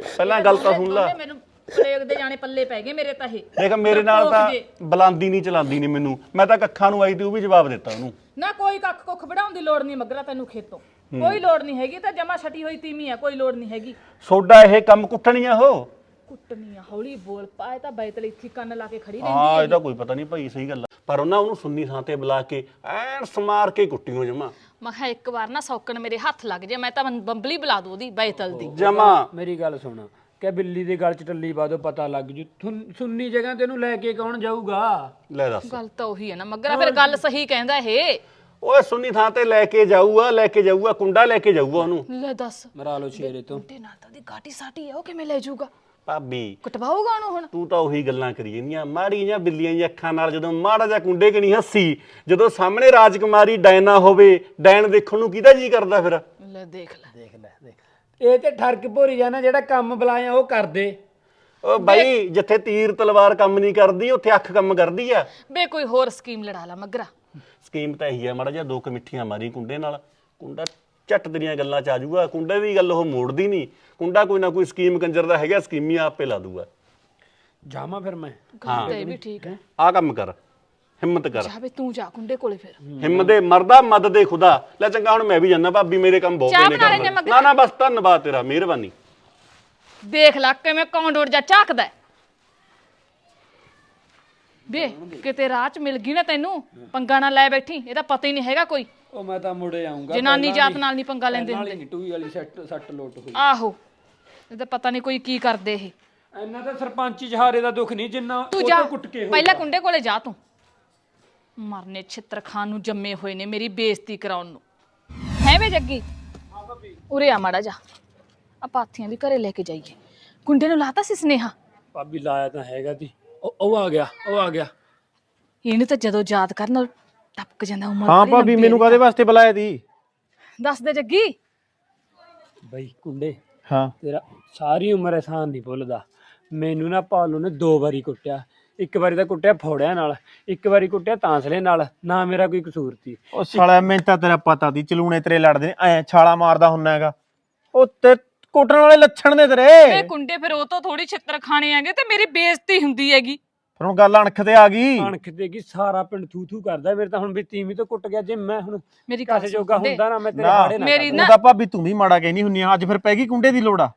ਪਹਿਲਾਂ ਗੱਲ ਤਾਂ ਸੁਣ ਲੈ। ਮੈਨੂੰ ਪਲੇਗ ਦੇ ਜਾਣੇ ਪੱਲੇ ਪੈ ਗਏ ਮੇਰੇ ਤਾਂ ਇਹ। ਦੇਖ ਮੇਰੇ ਨਾਲ ਤਾਂ ਰੋਕ ਦੇ। ਬੁਲਾਉਂਦੀ ਨਹੀਂ ਚਲਾਉਂਦੀ ਨਹੀਂ ਮੈਨੂੰ। ਮੈਂ ਤਾਂ ਕੱਖਾਂ ਨੂੰ ਆਈ ਤੇ ਉਹ ਵੀ ਜਵਾਬ ਦਿੱਤਾ ਉਹਨੂੰ। ਨਾ ਕੋਈ ਕੱਖ ਕੁੱਖ ਵਢਾਉਣ ਦੀ ਲੋੜ ਨਹੀਂ ਮਗਰਾ ਤੈਨੂੰ ਖੇਤੋਂ। ਕੋਈ ਲੋੜ ਨਹੀਂ ਹੈਗੀ ਤਾਂ ਜਮਾ ਛਟੀ ਹੋਈ ਤੀਮੀ ਆ ਕੋਈ ਲੋੜ ਨਹੀਂ ਹੈਗੀ। ਸੋਡਾ ਇਹ ਕੰਮ ਕੁੱਟਣੀਆਂ ਹੋ ਕੁੱਟਣੀ ਆ ਹੌਲੀ ਬੋਲ ਪਾਏ ਤਾਂ ਬੈਤਲ ਇੱਥੇ ਕੰਨ ਲਾ ਕੇ ਖੜੀ ਹਾਂ ਇਹਦਾ ਕੋਈ ਪਤਾ ਨਹੀਂ ਭਾਈ ਸਹੀ ਗੱਲ ਆ। ਪਰ ਉਹਨਾਂ ਉਹਨੂੰ ਸੁੰਨੀ ਥਾਂ ਤੇ ਬੁਲਾ ਕੇ ਐਨ ਸਮਾਰ ਕੇ ਕੁੱਟੀਓ ਜਮਾ। ਮੈਂ ਕਿਹਾ ਇੱਕ ਵਾਰ ਨਾ ਸੌਕਣ ਮੇਰੇ ਹੱਥ ਲੱਗ ਜੇ ਮੈਂ ਤਾਂ ਬੰ- ਬੰਬਲੀ ਬੁਲਾ ਦੂ ਉਹਦੀ ਬੈਤਲ ਦੀ। ਜਮਾ। ਮੇਰੀ ਗੱਲ ਸੁਣ। ਕਿ ਬਿੱਲੀ ਦੇ ਗਲ 'ਚ ਟੱਲੀ ਪਾ ਦੋ ਪਤਾ ਲੱਗ ਜੂ। ਸੁੰਨੀ ਜਗ੍ਹਾ ਤੇ ਇਹਨੂੰ ਲੈ ਕੇ ਕੌਣ ਜਾਊਗਾ? ਲੈ ਦੱਸ। ਗੱਲ ਤਾਂ ਉਹੀ ਹੈ ਨਾ ਮਗਰਾ ਫਿਰ ਗੱਲ ਸਹੀ ਕਹਿੰਦਾ ਇਹ। ਓਏ ਸੁੰਨੀ ਥਾਂ ਤੇ ਲੈ ਕੇ ਜਾਊਗਾ ਲੈ ਕੇ ਜਾਊਗਾ ਕੁੰਡਾ ਲੈ ਕੇ ਜਾਊਗਾ ਉਹਨੂੰ। ਲੈ ਦੱਸ। ਮਰਾ ਲਓ ਸ਼ੇਰੇ ਤੋਂ। ਤੇ ਨਾਲ ਤਾਂ ਉਹਦੀ ਗਾਟੀ ਸਾਟੀ ਆ ਉਹ ਕਿਵੇਂ ਲੈ ਜਾਊਗਾ? ਭਾਬੀ। ਕਟਵਾਊਗਾ ਉਹਨੂੰ ਹੁਣ? ਤੂੰ ਤਾਂ ਉਹੀ ਗੱਲਾਂ ਕਰੀ ਜਾਂਦੀਆਂ। ਮਾੜੀਆਂ ਜਿਹੀਆਂ ਬਿੱਲੀਆਂ ਜਿਹੀਆਂ ਅੱਖਾਂ ਨਾਲ ਜਦੋਂ ਮਾੜਾ ਜਿਹਾ ਕੁੰਡੇ ਕਣੀ ਹੱਸੀ ਜਦੋਂ ਸਾਹਮਣੇ ਰਾਜਕੁਮਾਰੀ ਡਾਇਨਾ ਹੋਵੇ ਡਾਇਨ ਦੇਖਣ ਨੂੰ ਕਿਹਦਾ ਜੀ ਕਰਦਾ ਫਿਰ? ਲੈ ਦੇਖ ਲੈ। ਦੇਖ ਲੈ ਦੇਖ। ਇਹ ਤੇ ਠਰਕ ਭੋਰੀ ਜਾਣਾ ਜਿਹੜਾ ਕੰਮ ਬੁਲਾਇਆ ਉਹ ਕਰ ਦੇ ਓ ਬਾਈ ਜਿੱਥੇ ਤੀਰ ਤਲਵਾਰ ਕੰਮ ਨਹੀਂ ਕਰਦੀ ਉੱਥੇ ਅੱਖ ਕੰਮ ਕਰਦੀ ਆ। ਬੇ ਕੋਈ ਹੋਰ ਸਕੀਮ ਲੜਾ ਲਾ ਮਗਰਾ। ਸਕੀਮ ਤਾਂ ਇਹੀ ਆ ਮਾੜਾ ਜਿਹਾ ਦੋ ਕੁ ਮਿੱਠੀਆਂ ਮਾਰੀ ਕੁੰਡੇ ਨਾਲ। ਕੁੰਡਾ ਝੱਟ ਤੇਰੀਆਂ ਗੱਲਾਂ ਚ ਆ ਜਾਊਗਾ। ਕੁੰਡੇ ਦੀ ਗੱਲ ਉਹ ਮੋੜਦੀ ਨਹੀਂ। ਕੁੰਡਾ ਕੋਈ ਨਾ ਕੋਈ ਸਕੀਮ ਕੰਜਰ ਦਾ ਹੈਗਾ ਸਕੀਮੀ ਆਪੇ ਲਾ ਦੂਗਾ। ਜਾਵਾਂ ਫਿਰ ਮੈਂ? ਗੱਲ ਤਾਂ ਇਹ ਵੀ ਠੀਕ ਹੈ। ਆ ਕੰਮ ਕਰ ਹਿੰਮਤ ਕਰ। ਜਾ ਬੇ ਤੂੰ ਜਾ ਕੁੰਡੇ ਕੋਲੇ ਫਿਰ। ਹਿੰਮਤ ਦੇ ਮਰਦਾ ਮਦਦ ਦੇ ਖੁਦਾ। ਲੈ ਚੰਗਾ ਹੁਣ ਮੈਂ ਵੀ ਜਾਣਾ ਭਾਬੀ ਮੇਰੇ ਕੰਮ ਬਹੁਤ ਚਾਹ ਨੇ ਬਣਾ ਲੈਂਦੇ ਕਰਨ। ਮਗਰ। ਨਾ ਨਾ ਬਸ ਧੰਨਵਾਦ ਤੇਰਾ ਮਿਹਰਬਾਨੀ। ਦੇਖ ਲੈ ਕਿਵੇਂ ਕੌਂਡੋਰ ਜਾ ਝਾਕਦਾ ਹੈ। ਬੇ ਕਿਤੇ ਰਾਹ ਚ ਮਿਲ ਗਈ ਨਾ ਤੈਨੂੰ ਪੰਗਾ ਨਾ ਲੈ ਬੈਠੀ ਇਹਦਾ ਪਤਾ ਹੀ ਨਹੀਂ ਹੈਗਾ ਕੋਈ। ਉਹ ਮੈਂ ਤਾਂ ਮੁੜੇ ਆਉਂਗਾ ਜਨਾਨੀ ਜਾਤ ਨਾਲ ਨਹੀਂ ਪੰਗਾ ਲੈਂਦੇ ਹੁੰਦੇ। ਨਹੀਂ ਟੂਈ ਵਾਲੀ ਸੱਟ ਸੱਟ ਲੋਟ ਹੋਈ। ਆਹੋ। ਇਹਦਾ ਪਤਾ ਨਹੀਂ ਕੋਈ ਕੀ ਕਰਦੇ ਇਹ। ਇੰਨਾ ਤਾਂ ਸਰਪੰਚੀ ਜਹਾਰੇ ਦਾ ਦੁੱਖ ਨਹੀਂ ਜਿੰਨਾ ਤੂੰ ਉਹ ਜਾ। ਤੋਂ ਕੁੱਟ ਕੇ ਪਹਿਲਾਂ ਕੁੰਡੇ ਕੋਲੇ ਜਾ ਤੂੰ। ਮਰਨੇ ਛਿੱਤਰ ਖਾਨ ਨੂੰ ਜੰਮੇ ਹੋਏ ਨੇ ਮੇਰੀ ਬੇਇੱਜ਼ਤੀ ਕਰਾਉਣ ਨੂੰ। ਹੈ ਵੇ ਜੱਗੀ ਉਰੇ ਆ ਮਾੜਾ ਜਾ। ਆ ਪਾਥੀਆਂ ਵੀ ਘਰੇ ਲੈ ਕੇ ਜਾਈਏ। ਕੁੰਡੇ ਨੂੰ ਲਾਤਾ ਸੀ ਸਨੇਹਾ? ਭਾਬੀ ਲਾਇਆ ਤਾਂ ਹੈਗਾ ਤੀ ਉਹ ਉਹ ਆ ਗਿਆ ਉਹ ਆ ਗਿਆ। ਇਹਨੂੰ ਤਾਂ ਜਦੋਂ ਯਾਦ ਕਰਨ ਟਪਕ ਜਾਂਦਾ ਉਮਰ ਹਾਂ ਭਾਬੀ ਮੈਨੂੰ ਕਾਦੇ ਵਾਸਤੇ ਬੁਲਾਇਆ ਤੀ? ਦੱਸ ਦੇ ਜੱਗੀ। ਬਈ ਕੁੰਡੇ ਹਾਂ। ਤੇਰਾ ਸਾਰੀ ਉਮਰ ਇਹਸਾਨ ਨਹੀਂ ਭੁੱਲਦਾ। ਮੈਨੂੰ ਨਾ ਪਾਲੂ ਨੇ ਦੋ ਵਾਰੀ ਕੁੱਟਿਆ। ਇੱਕ ਵਾਰੀ ਤਾਂ ਕੁੱਟਿਆ ਫੋੜਿਆਂ ਨਾਲ ਇੱਕ ਵਾਰੀ ਕੁੱਟਿਆ ਤਾਂਸਲੇ ਨਾਲ ਨਾ ਮੇਰਾ ਕੋਈ ਕਸੂਰ ਸੀ ਉਹ ਸਾਲਾ ਮੈਨੂੰ ਤਾਂ ਤੇਰਾ ਪਤਾ ਤੀ ਚਲੂਣੇ ਤੇਰੇ ਲੜਦੇ ਨੇ ਐ ਛਾਲਾ ਮਾਰਦਾ ਹੁੰਨਾ ਹੈਗਾ। ਉਹ ਤੇ ਕੋਟਣ ਵਾਲੇ ਲੱਛਣ ਨੇ ਤੇਰੇ। ਇਹ ਕੁੰਡੇ ਫਿਰ ਉਹ ਤੋਂ ਥੋੜੀ ਛਿੱਤਰ ਖਾਣੇ ਆਗੇ ਤੇ ਮੇਰੀ ਬੇਇੱਜ਼ਤੀ ਹੁੰਦੀ ਹੈਗੀ। ਫਿਰ ਹੁਣ ਗੱਲ ਅਣਖ ਤੇ ਆ ਗਈ। ਅਣਖ ਦੇਗੀ ਸਾਰਾ ਪਿੰਡ ਥੂ ਥੂ ਕਰਦਾ ਮੇਰੇ ਤਾਂ ਹੁਣ ਵੀ ਤੀਵੀਂ ਤੋਂ ਕੁੱਟ ਗਿਆ ਜੇ ਮੈਂ ਹੁਣ ਮੇਰੀ ਗੱਲ ਕਾਸੇ ਜੋਗਾ। ਹੁੰਦਾ ਨਾ ਮੈਂ ਤੇਰੇ ਨਾ। ਹਾੜੇ ਨਾ ਮੇਰੀ ਤੂੰ ਨਾ ਤਾਂ ਭਾਬੀ ਤੂੰ ਵੀ ਮਾੜਾ ਕਹਿਨੀ ਹੁੰਨੀ ਆ ਅੱਜ ਫਿਰ ਪੈ ਗਈ ਕੁੰਡੇ ਦੀ ਲੋੜ ਆ।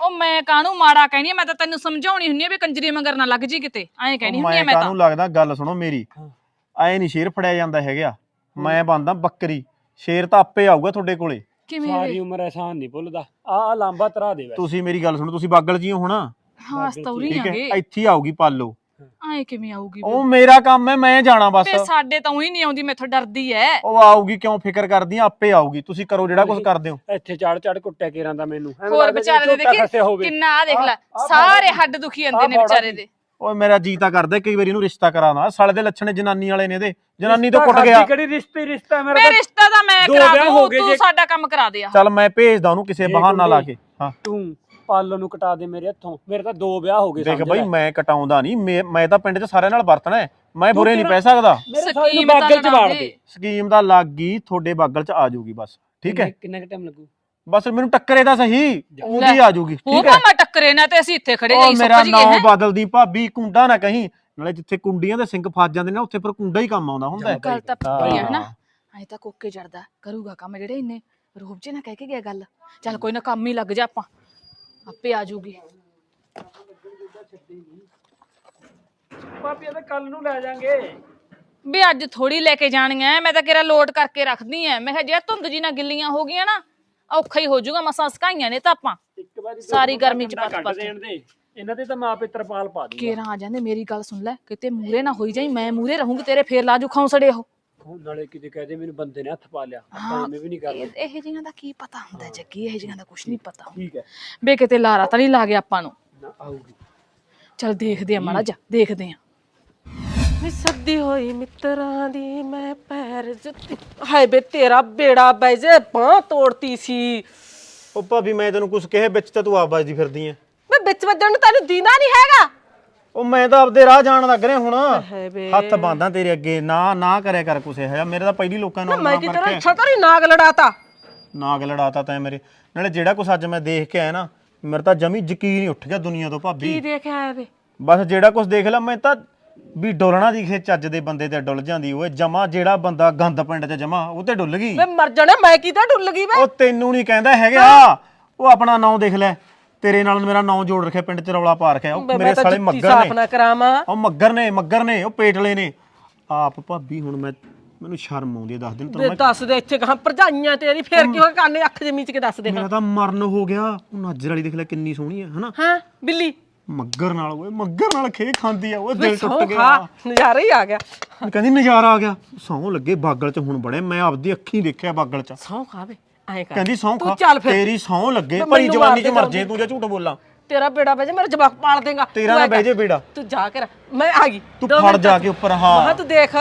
ਉਹ ਮੈਂ ਕਾਹਨੂੰ ਮਾੜਾ ਕਹਿਣੀ ਆ ਮੈਂ ਤਾਂ ਤੈਨੂੰ ਸਮਝਾਉਣੀ ਹੁੰਨੀ ਆ ਵੀ ਕੰਜਰੀ ਮੰਗਰ ਨਾ ਲੱਗ ਜੀ ਕਿਤੇ ਐਂ ਕਹਿਣੀ ਹੁੰਨੀ ਆ ਮੈਂ ਮੈਂ ਤਾਂ। ਕਾਹਨੂੰ ਲੱਗਦਾ ਗੱਲ ਸੁਣੋ ਮੇਰੀ ਹਾਂ। ਐ ਨਹੀਂ ਸ਼ੇਰ ਫੜਿਆ ਜਾਂਦਾ ਹੈਗਾ ਮੈਂ ਬੰਦਾ ਬੱਕਰੀ ਸ਼ੇਰ ਤਾਂ ਆਪੇ ਆਊਗਾ ਤੁਹਾਡੇ ਕੋਲੇ। ਕਿਵੇਂ ਸਾਰੀ ਉਮਰ ਇਹਸਾਨ ਨਹੀਂ ਭੁੱਲਦਾ ਆ ਲਾਂਬਾ ਤਰਾ ਦੇ ਵੈ ਤੁਸੀਂ ਮੇਰੀ ਗੱਲ ਸੁਣੋ ਤੁਸੀਂ ਬਾਗਲ ਜੀ ਹੋ ਹੁਣ ਹਾਂ ਸਤੌਰੀ ਠੀਕ ਹੈ ਆਗੇ। ਇੱਥੇ ਹੀ ਆਊਗੀ ਪਾਲੋ। ਐਂ ਕਿਵੇਂ ਆਊਗੀ ਉਹ ਮੇਰਾ ਕੰਮ ਹੈ ਮੈਂ ਜਾਣਾ ਬਸ। ਬੇ ਸਾਡੇ ਤਾਂ ਉਹੀ ਨਹੀਂ ਆਉਂਦੀ ਮੈਥੋਂ ਡਰਦੀ ਐ। ਉਹ ਆਊਗੀ ਕਿਉਂ ਫਿਕਰ ਕਰਦੀ ਆ? ਆਪੇ ਆਊਗੀ। ਤੁਸੀਂ ਕਰੋ ਜਿਹੜਾ ਕੁਝ ਕਰਦੇ ਹੋ। ਇੱਥੇ ਚੜ ਚੜ ਕੁੱਟਿਆ ਕੇਰਾਂ ਦਾ ਮੈਨੂੰ। ਐਵੇਂ ਹੋਰ ਲੱਗਦਾ ਵਿਚਾਰੇ ਦੇ ਝੋਟਾ ਖਸੇ ਦੇਖੀ ਹੋਵੇ। ਕਿੰਨਾ ਆ ਦੇਖ ਲੈ ਆਹ, ਆਹ ਸਾਰੇ ਹੱਡ ਦੁਖੀ ਜਾਂਦੇ ਨੇ ਆਹ ਵਿਚਾਰੇ ਦੇ। ਓਏ ਮੇਰਾ ਜੀ ਤਾਂ ਕਰਦਾ ਕਈ ਵਾਰੀ ਇਹਨੂੰ ਰਿਸ਼ਤਾ ਕਰਾਉਣਾ। ਸਾਲੇ ਦੇ ਲੱਛਣੇ ਜਨਾਨੀ ਵਾਲੇ ਨੇ ਇਹਦੇ। ਜਨਾਨੀ ਤੋਂ ਕੁੱਟ ਗਿਆ। ਕਿਹੜੀ? ਰਿਸ਼ਤੇ ਰਿਸ਼ਤਾ ਮੇਰਾ ਤਾਂ। ਰਿਸ਼ਤਾ ਤਾਂ ਮੈਂ ਦੋ ਕਰਾ ਵਿਆਹ ਹੋ ਦੂੰ ਗਏ ਤੂੰ ਜੇ- ਸਾਡਾ ਕੰਮ ਕਰਾ ਦੇ ਆ। ਚੱਲ ਮੈਂ ਭੇਜਦਾ ਉਹਨੂੰ ਕਿਸੇ ਜੇ ਬਹਾਨਾ ਲਾ ਕੇ। ਹਾਂ। ਤੂੰ ਪਾਲੋ ਨੂੰ ਕਟਾ ਦੇ ਮੇਰੇ ਹੱਥੋਂ। ਮੇਰੇ ਤਾਂ ਦੋ ਵਿਆਹ ਹੋ ਗਏ ਦੇਖ ਸਮਝ ਬਈ ਲੈ। ਮੈਂ ਕਟਾਉਂਦਾ ਨਹੀਂ। ਮੈਂ ਮੈਂ ਤਾਂ ਪਿੰਡ 'ਚ ਸਾਰਿਆਂ ਨਾਲ ਵਰਤਣਾ ਹੈ। ਮੈਂ ਬੁਰੇ ਨਹੀਂ ਪੈ ਸਕਦਾ। ਮੇਰੇ ਸਾਲੇ ਨੂੰ ਸਕੀਮ ਤਾਂ ਬਾਗਲ ਚ ਲੜਾ ਵਾੜ ਦੇ। ਦੇ। ਸਕੀਮ ਦਾ ਲੱਗ ਗਈ ਤੁਹਾਡੇ ਬਾਗਲ 'ਚ ਆ ਜਾਊਗੀ ਬਸ। ਠੀਕ ਹੈ? ਕਿੰਨਾ ਟਾਈਮ ਲੱਗੂ? ਬਸ ਮੈਨੂੰ ਟੱਕਰੇ ਤਾਂ ਸਹੀ। ਉਹਦੀ ਆ ਜਾਊਗੀ। ਉਹ ਠੀਕ ਹੈ? ਤਾਂ ਮੈਂ ਟੱਕਰੇ ਨਾ ਤੇ ਅਸੀਂ ਇੱਥੇ ਖੜੇ ਉਹ ਜਾਈ ਮੇਰਾ ਸੁੱਕ ਜੀਏ ਨਾਮ ਹੈ। ਬਦਲ ਦੀ ਭਾਬੀ ਕੁੰਡਾ ਨਾ ਕਹੀਂ। ਨਾਲੇ ਜਿੱਥੇ ਕੁੰਡੀਆਂ ਦੇ ਸਿੰਘ ਫਸ ਜਾਂਦੇ ਨੇ ਉੱਥੇ ਫਿਰ ਕੁੰਡਾ ਹੀ ਕੰਮ ਆਉਂਦਾ ਹੁੰਦਾ ਹੈ। ਗੱਲ ਤਾਂ ਪੱਕੀ ਹੈ ਨਾ। ਐ ਤਾਂ ਕੋਕੇ ਜੜਦਾ ਕਰੂਗਾ ਕੰਮ ਜਿਹੜੇ ਇੰਨੇ। ਰੂਪ ਜੇ ਨਾ ਕਹਿ ਕੇ ਗਿਆ ਗੱਲ। ਚੱਲ ਕੋਈ ਨਾ ਕੰਮ ਹੀ ਲੱਗ ਜਾ ਆਪਾਂ। ਆਪੇ ਆ ਜਾਊਗੀ। ਪਾਪੀ ਤਾਂ ਕੱਲ ਨੂੰ ਲੈ ਜਾਾਂਗੇ ਵੀ ਅੱਜ ਥੋੜੀ ਲੈ ਕੇ ਜਾਣੀਆਂ ਐ, ਮੈਂ ਤਾਂ ਕਿਹੜਾ ਲੋਟ ਕਰਕੇ ਰੱਖਦੀ ਐ। ਮੈਂ ਕਿਹਾ ਜੇ ਧੁੰਦ ਜੀ ਨਾਲ ਗਿੱਲੀਆਂ ਹੋ ਗਈਆਂ ਨਾ ਔਖਾ ਹੀ ਹੋ ਜਾਊਗਾ ਮਸਾਂ ਸਕਾਈਆਂ ਨੇ ਤਾਂ ਆਪਾਂ। ਇੱਕ ਵਾਰੀ ਸਾਰੀ ਗਰਮੀ ਚ ਪੱਤ ਪੱਤ ਦੇਣ ਦੇ। ਇਹਨਾਂ ਦੇ ਤਾਂ ਮਾਂ ਪਿਓ ਤਰਪਾਲ ਪਾ ਦੂੰਗਾ। ਕੇਰਾਂ ਆ ਜਾਂਦੇ ਮੇਰੀ ਗੱਲ ਸੁਣ ਲੈ ਕਿਤੇ ਮੂਰੇ ਨਾ ਹੋਈ ਜਾਈ ਮੈਂ ਮੂਰੇ ਰਹੂੰਗੀ ਤੇਰੇ ਫੇਰ ਲਾਜੂ ਖੌਂਸੜੇ ਉਹ। ਹੁਣ ਨਾਲੇ ਕਿਤੇ ਕਹਦੇ ਮੈਨੂੰ ਬੰਦੇ ਨੇ ਹੱਥ ਪਾ ਲਿਆ ਆਪਾਂ ਐਵੇਂ ਵੀ ਨਹੀਂ ਕਰਦੇ ਇਹ ਇਹ ਜਿਹੀਆਂ ਦਾ ਕੀ ਪਤਾ ਹੁੰਦਾ ਜੱਗੀ ਇਹ ਜਿਹੀਆਂ ਦਾ ਕੁਝ ਨਹੀਂ ਪਤਾ ਠੀਕ ਹੈ। ਬੇ ਕਿਤੇ ਲਾਰਾ ਤਾਂ ਨਹੀਂ ਲਾ ਗਿਆ ਆਪਾਂ ਨੂੰ। ਨਾ ਆਊਗੀ। ਚਲ ਦੇਖਦੇ ਆ ਮਾੜਾ ਜਾ ਦੇਖਦੇ ਆ ਨੀ ਸੱਦੀ ਹੋਈ ਮਿੱਤਰਾਂ ਦੀ ਮੈਂ ਪੈਰ ਜੁੱਤੀ। ਹਾਏ ਬੇ ਤੇਰਾ ਬੇੜਾ ਬੈ ਜੇ ਬਾਹ ਤੋੜਤੀ ਸੀ। ਉਹ ਭਾਬੀ ਮੈਂ ਤੈਨੂੰ ਕੁਝ ਕਹੇ ਵਿੱਚ ਤਾਂ ਤੂੰ ਆਪ ਵੱਜਦੀ ਫਿਰਦੀ ਐ ਮੈਂ ਵਿੱਚ ਵੱਜਣ ਨੂੰ ਤੈਨੂੰ ਦੀਨਾ ਨਹੀਂ ਹੈਗਾ। ਉਹ ਮੈਂ ਤਾਂ ਆਪਦੇ ਰਾਹ ਜਾਣ ਲੱਗ ਰਿਹਾ ਹੁਣ। ਬੇ ਹੱਥ ਬਾਂਧਾਂ ਤੇਰੇ ਅੱਗੇ ਨਾ ਨਾ ਕਰਿਆ ਕਰ ਕੁਛ ਇਹ ਮੇਰੇ ਤਾਂ ਪਹਿਲੀ ਲੋਕਾਂ ਨੂੰ ਮੈਂ ਕੀ। ਤੇਰਾ ਛਤਰੀ ਨਾਗ ਲੜਾਤਾ। ਨਾਗ ਲੜਾਤਾ ਤੈਂ ਮੇਰੇ। ਨਾਲੇ ਜਿਹੜਾ ਕੁਛ ਅੱਜ ਮੈਂ ਦੇਖ ਕੇ ਆਇਆ ਨਾ ਮੇਰੇ ਤਾਂ ਜਮੀ ਯਕੀਨ ਹੀ ਉੱਠ ਗਿਆ ਦੁਨੀਆ ਤੋਂ ਕੀ ਭਾਬੀ ਦੇਖਿਆ ਆਇਆ ਵੇ? ਬਸ ਜਿਹੜਾ ਕੁਛ ਦੇਖ ਲਿਆ ਮੈਂ ਤਾਂ ਵੀ ਡੋਲਣਾ ਦੀ ਖੇ ਚੱਜ ਦੇ ਬੰਦੇ ਤੇ ਡੁੱਲ ਜਾਂਦੀ। ਓਏ ਜਮਾ ਜਿਹੜਾ ਬੰਦਾ ਗੰਦ ਪਿੰਡ 'ਚ ਜਮਾ ਉਹ ਤੇ ਡੁੱਲ ਗਈ। ਮੈਂ ਮਰ ਜਾਣਾ ਮੈਂ ਕਿਤੇ ਡੁੱਲ ਗਈ ਵੇ? ਉਹ ਤੈਨੂੰ ਨਹੀਂ ਕਹਿੰਦਾ ਹੈਗਾ। ਉਹ ਆਪਣਾ ਨਾਂ ਦੇਖ ਲੈ। ਤੇਰੇ ਨਾਲ ਮੇਰਾ ਨਾਂ ਜੋੜ ਰੱਖਿਆ ਪਿੰਡ 'ਚ ਰੌਲਾ ਪਾ ਰੱਖਿਆ। ਉਹ ਮੈਂ ਮੇਰੇ ਸਾਲੇ ਮੱਗਰ ਸਾਫ਼ ਨੇ ਨਾ ਕਰਾਵਾਂ। ਉਹ ਮੱਗਰ ਨੇ ਮੱਗਰ ਨੇ ਉਹ ਪੇਟਲੇ ਨੇ। ਆਪ ਭਾਬੀ ਹੁਣ ਮੈਂ ਮੈਨੂੰ ਸ਼ਰਮ ਆਉਂਦੀ ਹੈ ਦੱਸ ਦਿਨ ਤੇ ਤੈਨੂੰ ਦੱਸ ਦੇ ਇੱਥੇ ਕਹਾਂ ਭਰਜਾਈਆਂ ਤੇਰੀ ਫੇਰ ਕਿਉਂ ਕਾਨੇ ਅੱਖ ਜਮੀ ਚ ਕੇ ਦੱਸ ਦੇ ਮੇਰਾ ਤਾਂ ਮਰਨ ਹੋ ਗਿਆ। ਉਹ ਨਾਜਰ ਵਾਲੀ ਦੇਖ ਲੈ ਕਿੰਨੀ ਸੋਹਣੀ ਹੈ ਹਨਾ? ਹਾਂ ਬਿੱਲੀ। ਮੱਗਰ ਨਾਲ ਓਏ ਮੱਗਰ ਨਾਲ ਖੇ ਖਾਂਦੀ ਆ ਉਹ ਦਿਲ ਸੌ ਟੁੱਟ ਗਿਆ। ਖਾ ਨਜ਼ਾਰਾ ਹੀ ਆ ਗਿਆ। ਕਹਿੰਦੀ ਨਜ਼ਾਰਾ ਆ ਗਿਆ। ਸੌਂ ਲੱਗੇ ਬਾਗਲ 'ਚ ਹੁਣ ਬੜੇ ਮੈਂ ਆਪਦੀ ਅੱਖੀਂ ਦੇਖਿਆ ਬਾਗਲ 'ਚ। ਸੌ ਖਾ ਵੇ। ਐਂ ਕਰ। ਕਹਿੰਦੀ ਸੌਂ ਤੂੰ ਖਾ ਚੱਲ ਫਿਰ। ਤੇਰੀ ਸੌਂ ਲੱਗੇ ਮੈਂ ਭਰੀ ਮੈਨੂੰ ਜਵਾਨੀ 'ਚ ਮਾਰ ਮਰ ਦੇ ਜੇ ਤੂੰ ਜੇ ਝੂਠ ਬੋਲਾਂ। ਤੇਰਾ ਬੇੜਾ ਬਹਿ ਜਾ ਮੇਰਾ ਜਵਾਕ ਪਾਲ ਦੇਗਾ। ਤੇਰਾ ਨਾ ਬਹਿ ਜੇ ਬੇੜਾ। ਤੂੰ ਜਾ ਕਰ ਮੈਂ ਆ ਗਈ। ਤੂੰ ਦੋ ਫੜ ਮਿੰਟ। ਜਾ ਕੇ ਉੱਪਰ ਮੈਂ ਹਾਂ ਕਿਹਾ ਤੂੰ ਦੇਖ।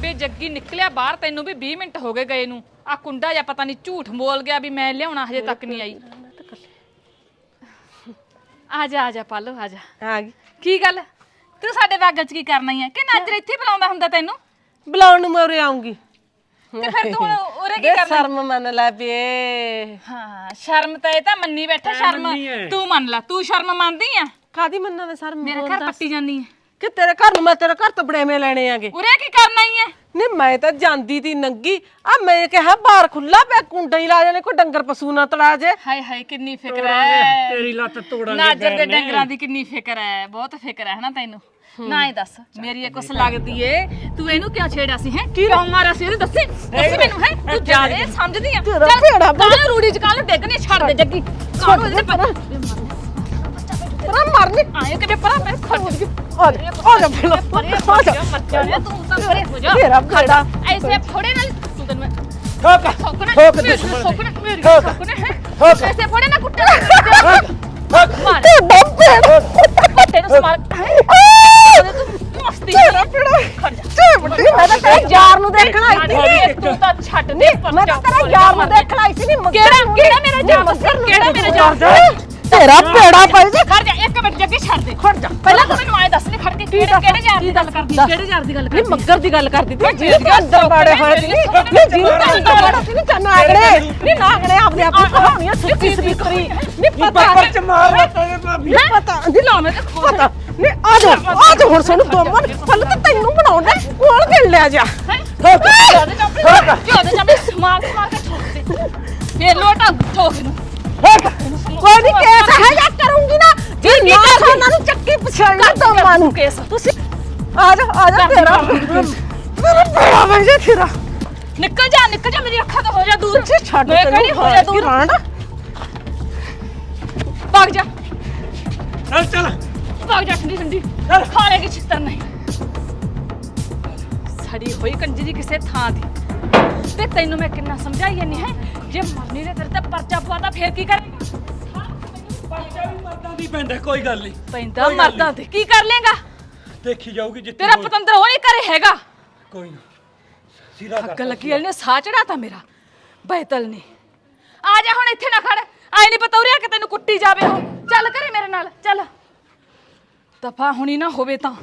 ਬੇ ਜੱਗੀ ਨਿਕਲਿਆ ਬਾਹਰ ਤੈਨੂੰ ਵੀ 20 ਮਿੰਟ ਹੋ ਗਏ ਗਏ ਨੂੰ। ਆ ਕੁੰਡਾ ਜਾਂ ਪਤਾ ਨਹੀਂ ਝੂਠ ਬੋਲ ਗਿਆ ਵੀ ਮੈਂ ਲਿਆਉਣਾ ਹਜੇ ਤੱਕ ਨਹੀਂ ਆਈ। ਆ ਜਾ ਆ ਜਾ ਪਾਲੋ ਆ ਜਾ। ਆ ਗਈ। ਕੀ ਗੱਲ? ਤੂੰ ਸਾਡੇ ਬਾਗਲ ਚ ਕੀ ਕਰਨਾ ਹੀ ਹੈ ਕਿ ਨਾਜਰ ਇੱਥੇ ਬੁਲਾਉਂਦਾ ਹੁੰਦਾ ਤੈਨੂੰ? ਬੁਲਾਉਣ ਨੂੰ ਮੈਂ ਉਰੇ ਆਉਂਗੀ ਤੇ ਫਿਰ ਤੂੰ ਉਰੇ ਕੀ ਕਰਨਾ? ਸ਼ਰਮ ਮੰਨ ਲੈ ਬੇ ਹਾਂ ਸ਼ਰਮ ਤਾਂ ਇਹ ਤਾਂ ਮੰਨੀ ਬੈਠਾ ਸ਼ਰਮ। ਤੂੰ ਮੰਨ ਲੈ ਤੂੰ ਸ਼ਰਮ ਮੰਨਦੀ ਆ ਕਾਦੀ ਮੰਨਾਂ ਮੈਂ ਸ਼ਰਮ? ਮੇਰੇ ਘਰ ਪੱਟੀ ਜਾਨੀ ਹੈ ਕਿ ਤੇਰੇ ਘਰ ਨੂੰ ਮੈਂ ਤੇਰੇ ਘਰ ਤੋਂ ਬੜੇਵੇਂ ਲੈਣੇ ਆਗੇ। ਉਰੇ ਕੀ ਕਰਨਾ ਹੀ ਹੈ ਨਹੀਂ ਮੈਂ ਤਾਂ ਜਾਂਦੀ ਤੀ ਨੰਗੀ। ਆ ਮੈਂ ਕਿਹਾ ਬਾਹਰ ਖੁੱਲਾ ਪਿਆ ਕੁੰਡਾ ਹੀ ਲਾ ਜਾਣੇ ਕੋਈ ਡੰਗਰ ਪਸ਼ੂ ਨਾ ਤੜਾ ਜੇ। ਹਾਏ ਹਾਏ ਕਿੰਨੀ ਫਿਕਰ ਹੈ ਤੇਰੀ ਲੱਤ ਤੋੜਾਂਗੇ ਨਾਜਰ ਦੇ ਡੰਗਰਾਂ ਦੀ ਕਿੰਨੀ ਫਿਕਰ ਹੈ ਬਹੁਤ ਫਿਕਰ ਹੈ ਹਨਾ ਤੈਨੂੰ? ਨਾ ਹੀ ਦੱਸ। ਮੇਰੀ ਇਹ ਕੁਛ ਲੱਗਦੀ ਏ। ਤੂੰ ਇਹਨੂੰ ਕਿਉਂ ਛੇੜਿਆ ਸੀ ਹੈ? ਕਿਉਂ ਮਾਰਿਆ ਸੀ ਇਹਨੂੰ ਦੱਸੀ। ਦੱਸੀ ਮੈਨੂੰ ਹੈ? ਤੂੰ ਜਿਆਦੇ ਸਮਝਦੀ ਆ। ਤੇਰਾ ਭੇੜਾ ਕਾਹਨੂੰ ਰੂੜੀ ਚ ਕਾਹਨੂੰ ਡਿੱਗ ਨਹੀਂ ਛੱਡ ਦੇ ਜੱਗੀ। ਕਾਹਨੂੰ ਇਹਦੇ ਪਰ ਪਰਾਂ ਮਰਨੀ ਆਏ ਕਿ ਪਰਾਂ ਮੈਂ ਖੜ ਗਈ ਆ ਜਾ ਆ ਜਾ ਪਹਿਲਾਂ। ਪਰੇ ਆ ਜਾ। ਮੱਚਾ ਨੇ ਤੂੰ ਤਾਂ ਪਰੇ ਹੋ ਜਾ। ਤੇਰਾ ਬੇੜਾ ਐਸੇ ਫੋੜੇ ਨਾਲ ਤੂੰ ਤੈਨੂੰ ਮੈਂ ਠੋਕ। ਠੋਕ ਦੁਸ਼ਮਣ ਸੋਕਣਾ ਮੇਰੀ ਹੈ? ਐਸੇ ਫੋੜੇ ਨਾ ਕੁੱਟੇ ਮਾਰ। ਤੇ ਬੰਬੇ ਤੈਨੂੰ ਸਮਾਰ ਤੂੰ ਮਸਤੀ ਤੇਰਾ ਬੇੜਾ ਤੇ ਵੱਡੀ ਮੈਂ ਤਾਂ ਤੇਰੇ ਯਾਰ ਨੂੰ ਦੇਖਣ ਆਈ ਸੀ। ਤੂੰ ਤਾਂ ਛੱਡ ਨਹੀਂ ਮੈਂ ਤਾਂ ਤੇਰਾ ਯਾਰ ਨੂੰ ਦੇਖਣ ਆਈ ਸੀ। ਨਹੀਂ ਕਿਹੜਾ ਕਿਹੜਾ ਮੇਰਾ ਜਾਮ ਕਿਹੜਾ ਮੇਰਾ ਜਾਮ ਤੇਰਾ ਬੇੜਾ ਪੈ ਜਾ ਖੜ ਜਾ। ਇੱਕ ਮਿੰਟ ਜੱਗੇ ਛੱਡ ਦੇ। ਖੜ ਜਾ। ਪਹਿਲਾਂ ਤੂੰ ਮੈਨੂੰ ਆਏ ਦੱਸ ਨਹੀਂ ਖੜ ਕੇ ਕਿਹੜੇ ਕਿਹੜੇ ਯਾਰ ਦੀ ਗੱਲ ਕਰਦੀ? ਕਿਹੜੇ ਯਾਰ ਦੀ ਗੱਲ ਨਹੀਂ ਮੱਗਰ ਦੀ ਗੱਲ ਕਰਦੀ ਤੀ ਜਿਹਦੇ ਤੇ ਅੰਦਰ ਬਾੜੇ ਹੋਏ ਸੀ। ਨਹੀਂ ਜਿਹਦੇ ਤੇ ਅੰਦਰ ਬਾੜੇ ਸੀ ਨਹੀਂ ਚੰਨ ਆਗੜੇ। ਨਹੀਂ ਨਾਗੜੇ ਆਪਦੇ ਆਪ ਨੂੰ ਕਹਾਣੀਆਂ ਸੁੱਤੀ ਸਵਿਤਰੀ ਨਹੀਂ ਪਤਾ ਚ ਮਾਰ ਤੇਰੇ ਭਾਬੀ। ਨਹੀਂ ਪਤਾ ਨਹੀਂ ਲਾ ਮੈਂ ਤੇ ਖੋਲ ਪਤਾ। ਨਹੀਂ ਆ ਜਾ ਆ ਜਾ ਹੁਣ ਸਾਨੂੰ ਦੋ ਮਨ ਪਹਿਲਾਂ ਤਾਂ ਤੈਨੂੰ ਬਣਾਉਂਦਾ ਕੋਲ ਗਿਣ ਲਿਆ ਜਾ। ਜ਼ਿਆਦਾ ਚਾਂਪੇ ਜ਼ਿਆਦਾ ਚਾਂਪੇ ਸਮਾਰ ਸਮਾਰ ਕੇ ਠੋਕ ਦੇ ਫੇਰ ਲੋਟਾ ਠੋਕ ਨੂੰ ਕੋਈ ਨਹੀਂ ਕੇਸ ਨੂੰ ਚੱਕੀ ਪਛਾਣਨਾ ਦੋ ਮਨ ਕੇਸ ਤੁਸੀਂ ਆ ਜਾ ਆ ਜਾ ਤੇਰਾ। ਮੇਰਾ ਬੜਾ ਵਜੇ ਤੇਰਾ। ਨਿਕਲ ਜਾ ਨਿਕਲ ਜਾ ਮੇਰੀ ਅੱਖਾਂ ਤੋਂ ਹੋ ਜਾ ਦੂਰ। ਪਿੱਛੇ ਛੱਡ ਮੈਂ ਕਹਿੰਦੀ ਹੋ ਜਾ ਦੂਰ। ਰਾਂਡਾ ਭਾਗ ਜਾ। ਚੱਲ ਚੱਲ। ਭਾਗ ਜਾ ਠੰਡੀ ਠੰਡੀ। ਖਾਣੇ ਕੀ ਛਿੱਤਰ ਨਹੀਂ। ਸੜੀ ਹੋਈ ਕੰਜਰੀ ਕਿਸੇ ਥਾਂ ਦੀ। ਤੇ ਤੈਨੂੰ ਮੈਂ ਕਿੰਨਾ ਸਮਝਾਈ ਨਹੀਂ ਹੈ? ਜੇ ਮਰਨੀ ਨੇ ਤੇਰੇ ਤੇ ਪਰਚਾ ਪਵਾਤਾ ਫੇਰ ਕੀ ਕਰੇਗਾ? ਪਰਚਾ ਵੀ ਮਰਦਾਂ ਦੀ ਪੈਂਦਾ ਕੋਈ ਗੱਲ ਨਹੀਂ। ਪੈਂਦਾ ਮਰਦਾਂ ਤੇ। ਕੀ ਕਰ ਲੇਗਾ ਦੇਖੀ ਜਾਊਗੀ ਜਿੱਥੇ ਤੇਰਾ ਪਤੰਦਰ ਉਹ ਨਹੀਂ ਕਰੇ ਹੈਗਾ। ਕੋਈ ਨਾ। ਸਿਰਾ ਕਰ ਅੱਗ ਲੱਗੀ ਵਾਲੀ ਨੇ ਸਾਹ ਚੜਾਤਾ ਮੇਰਾ। ਬੈਤਲ ਨੇ। ਆ ਜਾ ਹੁਣ ਇੱਥੇ ਨਾ ਖੜ। ਆਈ ਨਹੀਂ ਕਿ ਤੈਨੂੰ ਕੁੱਟੀ ਜਾਵੇ ਉਹ। ਚੱਲ ਘਰੇ ਮੇਰੇ ਨਾਲ ਚੱਲ। ਦਫਾ ਹੁਣੀ ਨਾ ਹੋਵੇ ਤਾਂ।